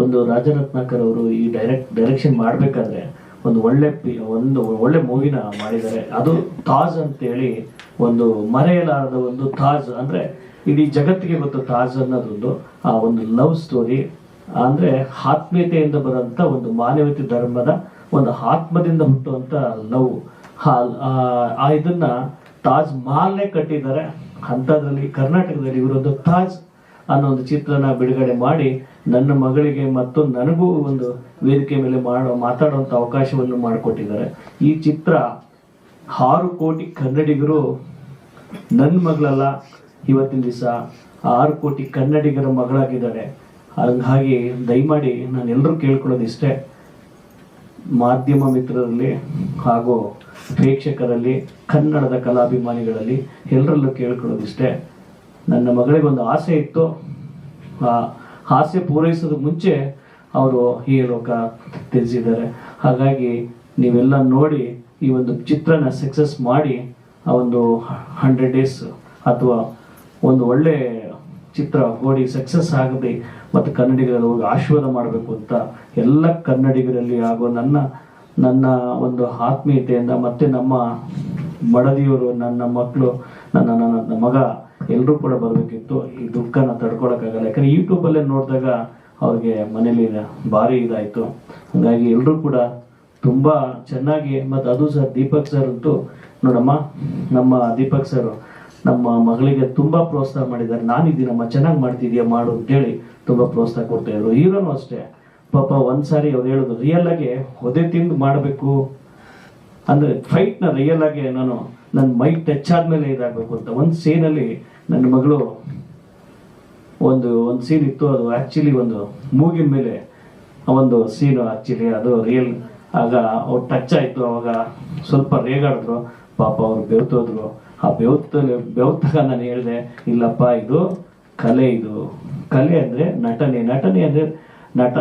ಒಂದು ರಾಜರತ್ನಾಕರ್ ಅವರು ಈ ಡೈರೆಕ್ಟ್ ಡೈರೆಕ್ಷನ್ ಮಾಡಬೇಕಾದ್ರೆ ಒಂದು ಒಳ್ಳೆ ಒಂದು ಒಳ್ಳೆ ಮೂವಿನ ಮಾಡಿದ್ದಾರೆ. ಅದು ತಾಜ್ ಅಂತೇಳಿ ಒಂದು ಮರೆಯಲಾರದ ಒಂದು ತಾಜ್ ಅಂದ್ರೆ ಇಡೀ ಜಗತ್ತಿಗೆ ಗೊತ್ತು ತಾಜ್ ಅನ್ನೋದೊಂದು, ಆ ಒಂದು ಲವ್ ಸ್ಟೋರಿ ಅಂದ್ರೆ ಆತ್ಮೀಯತೆಯಿಂದ ಬರುವಂತ ಒಂದು ಮಾನವೀಯತೆ ಧರ್ಮದ ಒಂದು ಆತ್ಮದಿಂದ ಹುಟ್ಟುವಂಥ ಲವ್ ಆ ಇದನ್ನ ತಾಜ್ ಮಹಲ್ನೇ ಕಟ್ಟಿದ್ದಾರೆ. ಅಂಥದ್ರಲ್ಲಿ ಕರ್ನಾಟಕದಲ್ಲಿ ಇವರೊಂದು ತಾಜ್ ಅನ್ನೋ ಒಂದು ಚಿತ್ರನ ಬಿಡುಗಡೆ ಮಾಡಿ ನನ್ನ ಮಗಳಿಗೆ ಮತ್ತು ನನಗೂ ಒಂದು ವೇದಿಕೆ ಮೇಲೆ ಮಾಡೋ ಮಾತಾಡುವಂಥ ಅವಕಾಶವನ್ನು ಮಾಡಿಕೊಟ್ಟಿದ್ದಾರೆ. ಈ ಚಿತ್ರ ಆರು ಕೋಟಿ ಕನ್ನಡಿಗರು ನನ್ನ ಮಗಳಲ್ಲ, ಇವತ್ತಿನ ದಿವಸ ಆರು ಕೋಟಿ ಕನ್ನಡಿಗರ ಮಗಳಾಗಿದ್ದಾರೆ. ಹಾಗಾಗಿ ದಯಮಾಡಿ ನಾನು ಎಲ್ಲರೂ ಕೇಳ್ಕೊಳ್ಳೋದು ಇಷ್ಟೇ ಮಾಧ್ಯಮ ಮಿತ್ರರಲ್ಲಿ ಹಾಗೂ ಪ್ರೇಕ್ಷಕರಲ್ಲಿ, ಕನ್ನಡದ ಕಲಾಭಿಮಾನಿಗಳಲ್ಲಿ ಎಲ್ಲರಲ್ಲೂ ಕೇಳ್ಕೊಳ್ಳೋದಿಷ್ಟೇ. ನನ್ನ ಮಗಳಿಗೊಂದು ಆಸೆ ಇತ್ತು. ಆ ಆಸೆ ಪೂರೈಸೋದಕ್ಕೆ ಮುಂಚೆ ಅವರು ಈ ಲೋಕ ತಿಳಿಸಿದ್ದಾರೆ. ಹಾಗಾಗಿ ನೀವೆಲ್ಲ ನೋಡಿ ಈ ಒಂದು ಚಿತ್ರನ ಸಕ್ಸಸ್ ಮಾಡಿ ಆ ಒಂದು ಹಂಡ್ರೆಡ್ ಡೇಸ್ ಅಥವಾ ಒಂದು ಒಳ್ಳೆ ಚಿತ್ರ ಓಡಿ ಸಕ್ಸಸ್ ಆಗದೆ ಮತ್ತು ಕನ್ನಡಿಗರಲ್ಲಿ ಹೋಗಿ ಆಶೀರ್ವಾದ ಮಾಡಬೇಕು ಅಂತ ಎಲ್ಲ ಕನ್ನಡಿಗರಲ್ಲಿ ಹಾಗೂ ನನ್ನ ನನ್ನ ಒಂದು ಆತ್ಮೀಯತೆಯಿಂದ ಮತ್ತೆ ನಮ್ಮ ಮಡದಿಯವರು, ನನ್ನ ಮಕ್ಕಳು ನನ್ನ ನನ್ನ ಮಗ ಎಲ್ಲರೂ ಕೂಡ ಬರಬೇಕಿತ್ತು. ಈ ದುಃಖನ ತಡ್ಕೊಳಕ್ಕಾಗಲ್ಲ. ಯಾಕಂದ್ರೆ ಯೂಟ್ಯೂಬಲ್ಲೇ ನೋಡಿದಾಗ ಅವ್ರಿಗೆ ಮನೇಲಿ ಭಾರಿ ಇದಾಯಿತು. ಹಾಗಾಗಿ ಎಲ್ಲರೂ ಕೂಡ ತುಂಬಾ ಚೆನ್ನಾಗಿ, ಮತ್ತು ಅದು ಸರ್ ದೀಪಕ್ ಸರ್ ಅಂತೂ, ನೋಡಮ್ಮ, ನಮ್ಮ ದೀಪಕ್ ಸರ್ ನಮ್ಮ ಮಗಳಿಗೆ ತುಂಬಾ ಪ್ರೋತ್ಸಾಹ ಮಾಡಿದ್ದಾರೆ. ನಾನಿದ್ದೀನಮ್ಮ ಚೆನ್ನಾಗಿ ಮಾಡ್ತಿದ್ಯಾ, ಮಾಡು ಅಂತೇಳಿ ತುಂಬಾ ಪ್ರೋತ್ಸಾಹ ಕೊಡ್ತಾ ಇದ್ರು. ಹೀರೋನು ಅಷ್ಟೇ. ಪಾಪ ಒಂದ್ಸಾರಿ ಅವ್ರು ಹೇಳೋದು ರಿಯಲ್ ಆಗಿ ಒದೆ ತಿಂದು ಮಾಡಬೇಕು. ಅಂದ್ರೆ ಫೈಟ್ನ ರಿಯಲ್ ಆಗಿ ನಾನು ನನ್ನ ಮೈ ಟಚ್ ಆದ್ಮೇಲೆ ಇದಾಗಬೇಕು ಅಂತ. ಒಂದು ಸೀನಲ್ಲಿ ನನ್ನ ಮಗಳು ಒಂದು ಒಂದು ಸೀನ್ ಇತ್ತು, ಅದು ಆಕ್ಚುಲಿ ಒಂದು ಮೂಗಿನ ಮೇಲೆ ಒಂದು ಸೀನು ಆಕ್ಚುಲಿ ಅದು ರಿಯಲ್ ಆಗ ಅವ್ರು ಟಚ್ ಆಯ್ತು, ಅವಾಗ ಸ್ವಲ್ಪ ರೇಗಾಡಿದ್ರು. ಪಾಪ ಅವ್ರು ಬೆವ್ತೋದ್ರು. ಆ ಬೆವ್ತಲ್ಲಿ, ಬೆವ್ತಾಗ ನಾನು ಹೇಳಿದೆ, ಇಲ್ಲಪ್ಪ, ಇದು ಕಲೆ ಇದು. ಕಲೆ ಅಂದ್ರೆ ನಟನೆ. ನಟನೆ ಅಂದ್ರೆ ನಟ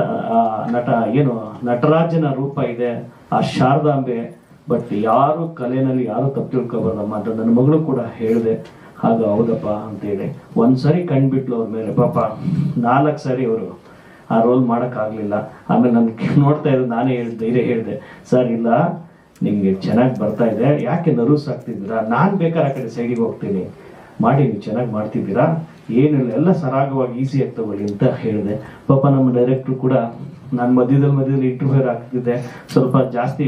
ನಟ ಏನು, ನಟರಾಜನ ರೂಪ ಇದೆ. ಆ ಶಾರದಾಂಬೆ ಬಟ್ ಯಾರು ಕಲೆನಲ್ಲಿ ಯಾರು ತಪ್ಪು ತಿಳ್ಕೊಬಾರ್ದಮ್ಮ ಅಂತ ನನ್ನ ಮಗಳು ಕೂಡ ಹೇಳಿದೆ, ಹಾಗ ಹೌದಪ್ಪ ಅಂತೇಳಿ ಒಂದ್ಸರಿ ಕಣ್ಬಿಟ್ಲು ಅವ್ರ ಮೇಲೆ. ಪಾಪ, ನಾಲ್ಕು ಸರಿ ಅವರು ಆ ರೋಲ್ ಮಾಡೋಕ್ಕಾಗಲಿಲ್ಲ. ಆಮೇಲೆ ನನ್ ನೋಡ್ತಾ ಇದ್ದು ನಾನೇ ಹೇಳಿದೆ ಧೈರ್ಯ ಹೇಳಿದೆ, ಸರ್, ಇಲ್ಲ, ನಿಮ್ಗೆ ಚೆನ್ನಾಗಿ ಬರ್ತಾ ಇದೆ. ಯಾಕೆ ನರ್ವಸ್ ಆಗ್ತಿದ್ದೀರಾ? ನಾನ್ ಬೇಕಾದ್ರೆ ಆ ಕಡೆ ಸೈಡಿಗೆ ಹೋಗ್ತೀನಿ. ಮಾಡಿ, ನೀವು ಚೆನ್ನಾಗಿ ಮಾಡ್ತಿದ್ದೀರಾ? ಏನಿಲ್ಲ ಎಲ್ಲ ಸರಾಗವಾಗಿ ಈಸಿಯಾಗಿ ತಗೊಳ್ಳಿ ಅಂತ ಹೇಳಿದೆ. ಪಾಪ ನಮ್ಮ ಡೈರೆಕ್ಟ್ರು ಕೂಡ ನಾನು ಮಧ್ಯದಲ್ಲಿ ಮಧ್ಯದಲ್ಲಿ ಇಂಟರ್ಫೇರ್ ಆಗ್ತಿದ್ದೆ ಸ್ವಲ್ಪ ಜಾಸ್ತಿ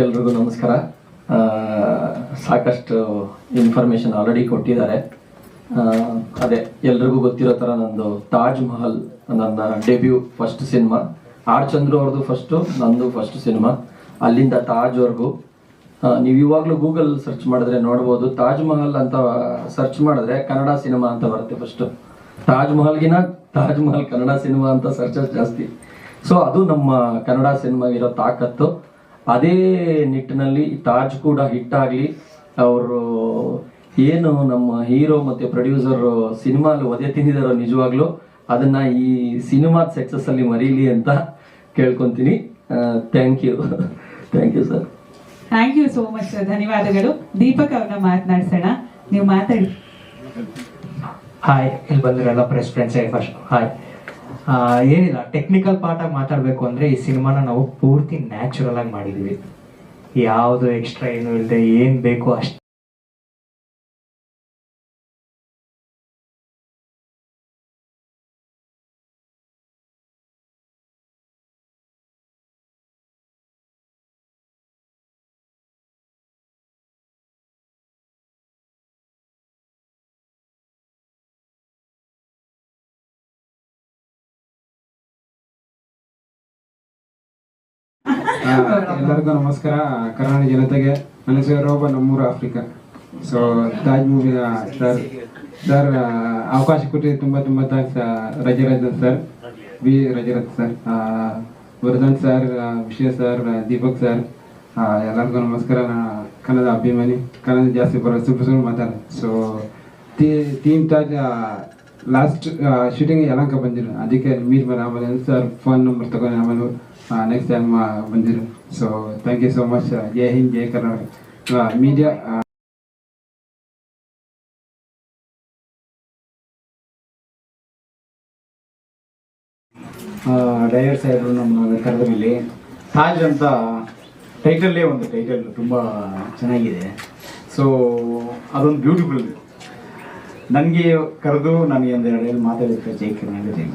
ಎಲ್ರಿಗೂ ನಮಸ್ಕಾರ. ಸಾಕಷ್ಟು ಇನ್ಫಾರ್ಮೇಶನ್ ಆಲ್ರೆಡಿ ಕೊಟ್ಟಿದ್ದಾರೆ. ಅದೇ, ಎಲ್ರಿಗೂ ಗೊತ್ತಿರೋ ಥರ ನಂದು ತಾಜ್ ಮಹಲ್, ನನ್ನ debut first cinema R Chandru ಅವ್ರದ್ದು ಫಸ್ಟು ನಂದು ಫಸ್ಟ್ ಸಿನಿಮಾ ಅಲ್ಲಿಂದ ತಾಜ್ವರೆಗೂ ನೀವು ಇವಾಗಲೂ ಗೂಗಲ್ ಸರ್ಚ್ ಮಾಡಿದ್ರೆ ನೋಡ್ಬೋದು. ತಾಜ್ ಮಹಲ್ ಅಂತ ಸರ್ಚ್ ಮಾಡಿದ್ರೆ ಕನ್ನಡ ಸಿನಿಮಾ ಅಂತ ಬರುತ್ತೆ ಫಸ್ಟು ತಾಜ್ ಮಹಲ್ಗಿನ ತಾಜ್ ಮಹಲ್ ಕನ್ನಡ ಸಿನಿಮಾ ಅಂತ ಸರ್ಚಸ್ ಜಾಸ್ತಿ. ಸೊ ಅದು ನಮ್ಮ ಕನ್ನಡ ಸಿನಿಮಾಗಿರೋ ತಾಕತ್ತು. ಅದೇ ನಿಟ್ಟಿನಲ್ಲಿ ತಾಜ್ ಕೂಡ ಹಿಟ್ ಆಗಲಿ ಅವರು ಏನು ನಮ್ಮ ಹೀರೋ ಮತ್ತೆ ಪ್ರೊಡ್ಯೂಸರ್ ಸಿನಿಮಾಲು ಒದೆ ತಿಂದಿದಾರೋ ನಿಜವಾಗ್ಲೂ ಅದನ್ನ ಈ ಸಿನಿಮಾದ ಸಕ್ಸಸ್ ಅಲ್ಲಿ ಮರೀಲಿ ಅಂತ ಕೇಳ್ಕೊಂತೀನಿ. Thank you thank you sir
thank you so much ಧನ್ಯವಾದಗಳು. ದೀಪಕ್ ಅವ್ರನ್ನ ಮಾತನಾಡ್ಸೋಣ. ನೀವು ಮಾತಾಡಿ.
ಹಾಯ್ ಇಲ್ಲಿ ಬಂದಿರಲ್ಲ ಪ್ರೆಸ್ ಫ್ರೆಂಡ್ಸ್ ಫಸ್ಟ್ ಹಾಯ್ ಏನಿಲ್ಲ ಟೆಕ್ನಿಕಲ್ ಪಾರ್ಟ್ ಆಗಿ ಮಾತಾಡಬೇಕು ಅಂದ್ರೆ ಈ ಸಿನಿಮಾನ ನಾವು ಪೂರ್ತಿ ನ್ಯಾಚುರಲ್ ಆಗಿ ಮಾಡಿದ್ವಿ. ಯಾವುದು ಎಕ್ಸ್ಟ್ರಾ ಏನು ಇಲ್ಲದೆ ಏನು ಬೇಕು ಅಷ್ಟು
ಎಲ್ಲರಿಗೂ ನಮಸ್ಕಾರ. ಕರ್ನಾಟಕ ಜನತೆಗೆ ನನ್ನ ಹೆಸರು ರೋಬ ನಮ್ಮೂರು Africa. So Taj movie sir sir ಅವಕಾಶ ಕೊಟ್ಟಿದ್ದು ತುಂಬ ತುಂಬ ಥ್ಯಾಂಕ್ಸ್ ರಜರಾಜನ್ ಸರ್ ಬಿ ರಜರತ್ ಸರ್ ವರ್ಧನ್ ಸರ್ ವಿಷಯ ಸರ್ ದೀಪಕ್ ಸರ್ ಎಲ್ಲರಿಗೂ ನಮಸ್ಕಾರ. ನಾ, ಕನ್ನಡ ಅಭಿಮಾನಿ, ಕನ್ನಡ ಜಾಸ್ತಿ ಬರೋ ಸುಳ್ಳು ಸುಳ್ಳು ಮಾತಾಡ so team Taj last shooting Yelahanka ಬಂದಿರು ಅದಕ್ಕೆ ಮೀಟ್ ಮಾಡಿ ಆಮೇಲೆ ಸರ್ ಫೋನ್ ನಂಬರ್ ತಗೊಂಡು ಆಮೇಲೆ next time ಬಂದಿರು. So thank you so much Jai Hind, Jai Karnataka. Media
driver ಸಾಹೇಬರು ನಮ್ಮ ಮೇಲೆ ತಾಜ್ ಅಂತ ಟೈಟಲ್ಲೇ ಒಂದು ಟೈಟಲ್ ತುಂಬ ಚೆನ್ನಾಗಿದೆ. ಸೊ ಅದೊಂದು ಬ್ಯೂಟಿಫುಲ್ ನನಗೆ ಕರೆದು ನನಗೆ ಒಂದೆರಡು ಮಾತಾಡಿದ್ರೆ ಜೈ ಕರ್ನಾಟಕ, ಜೈ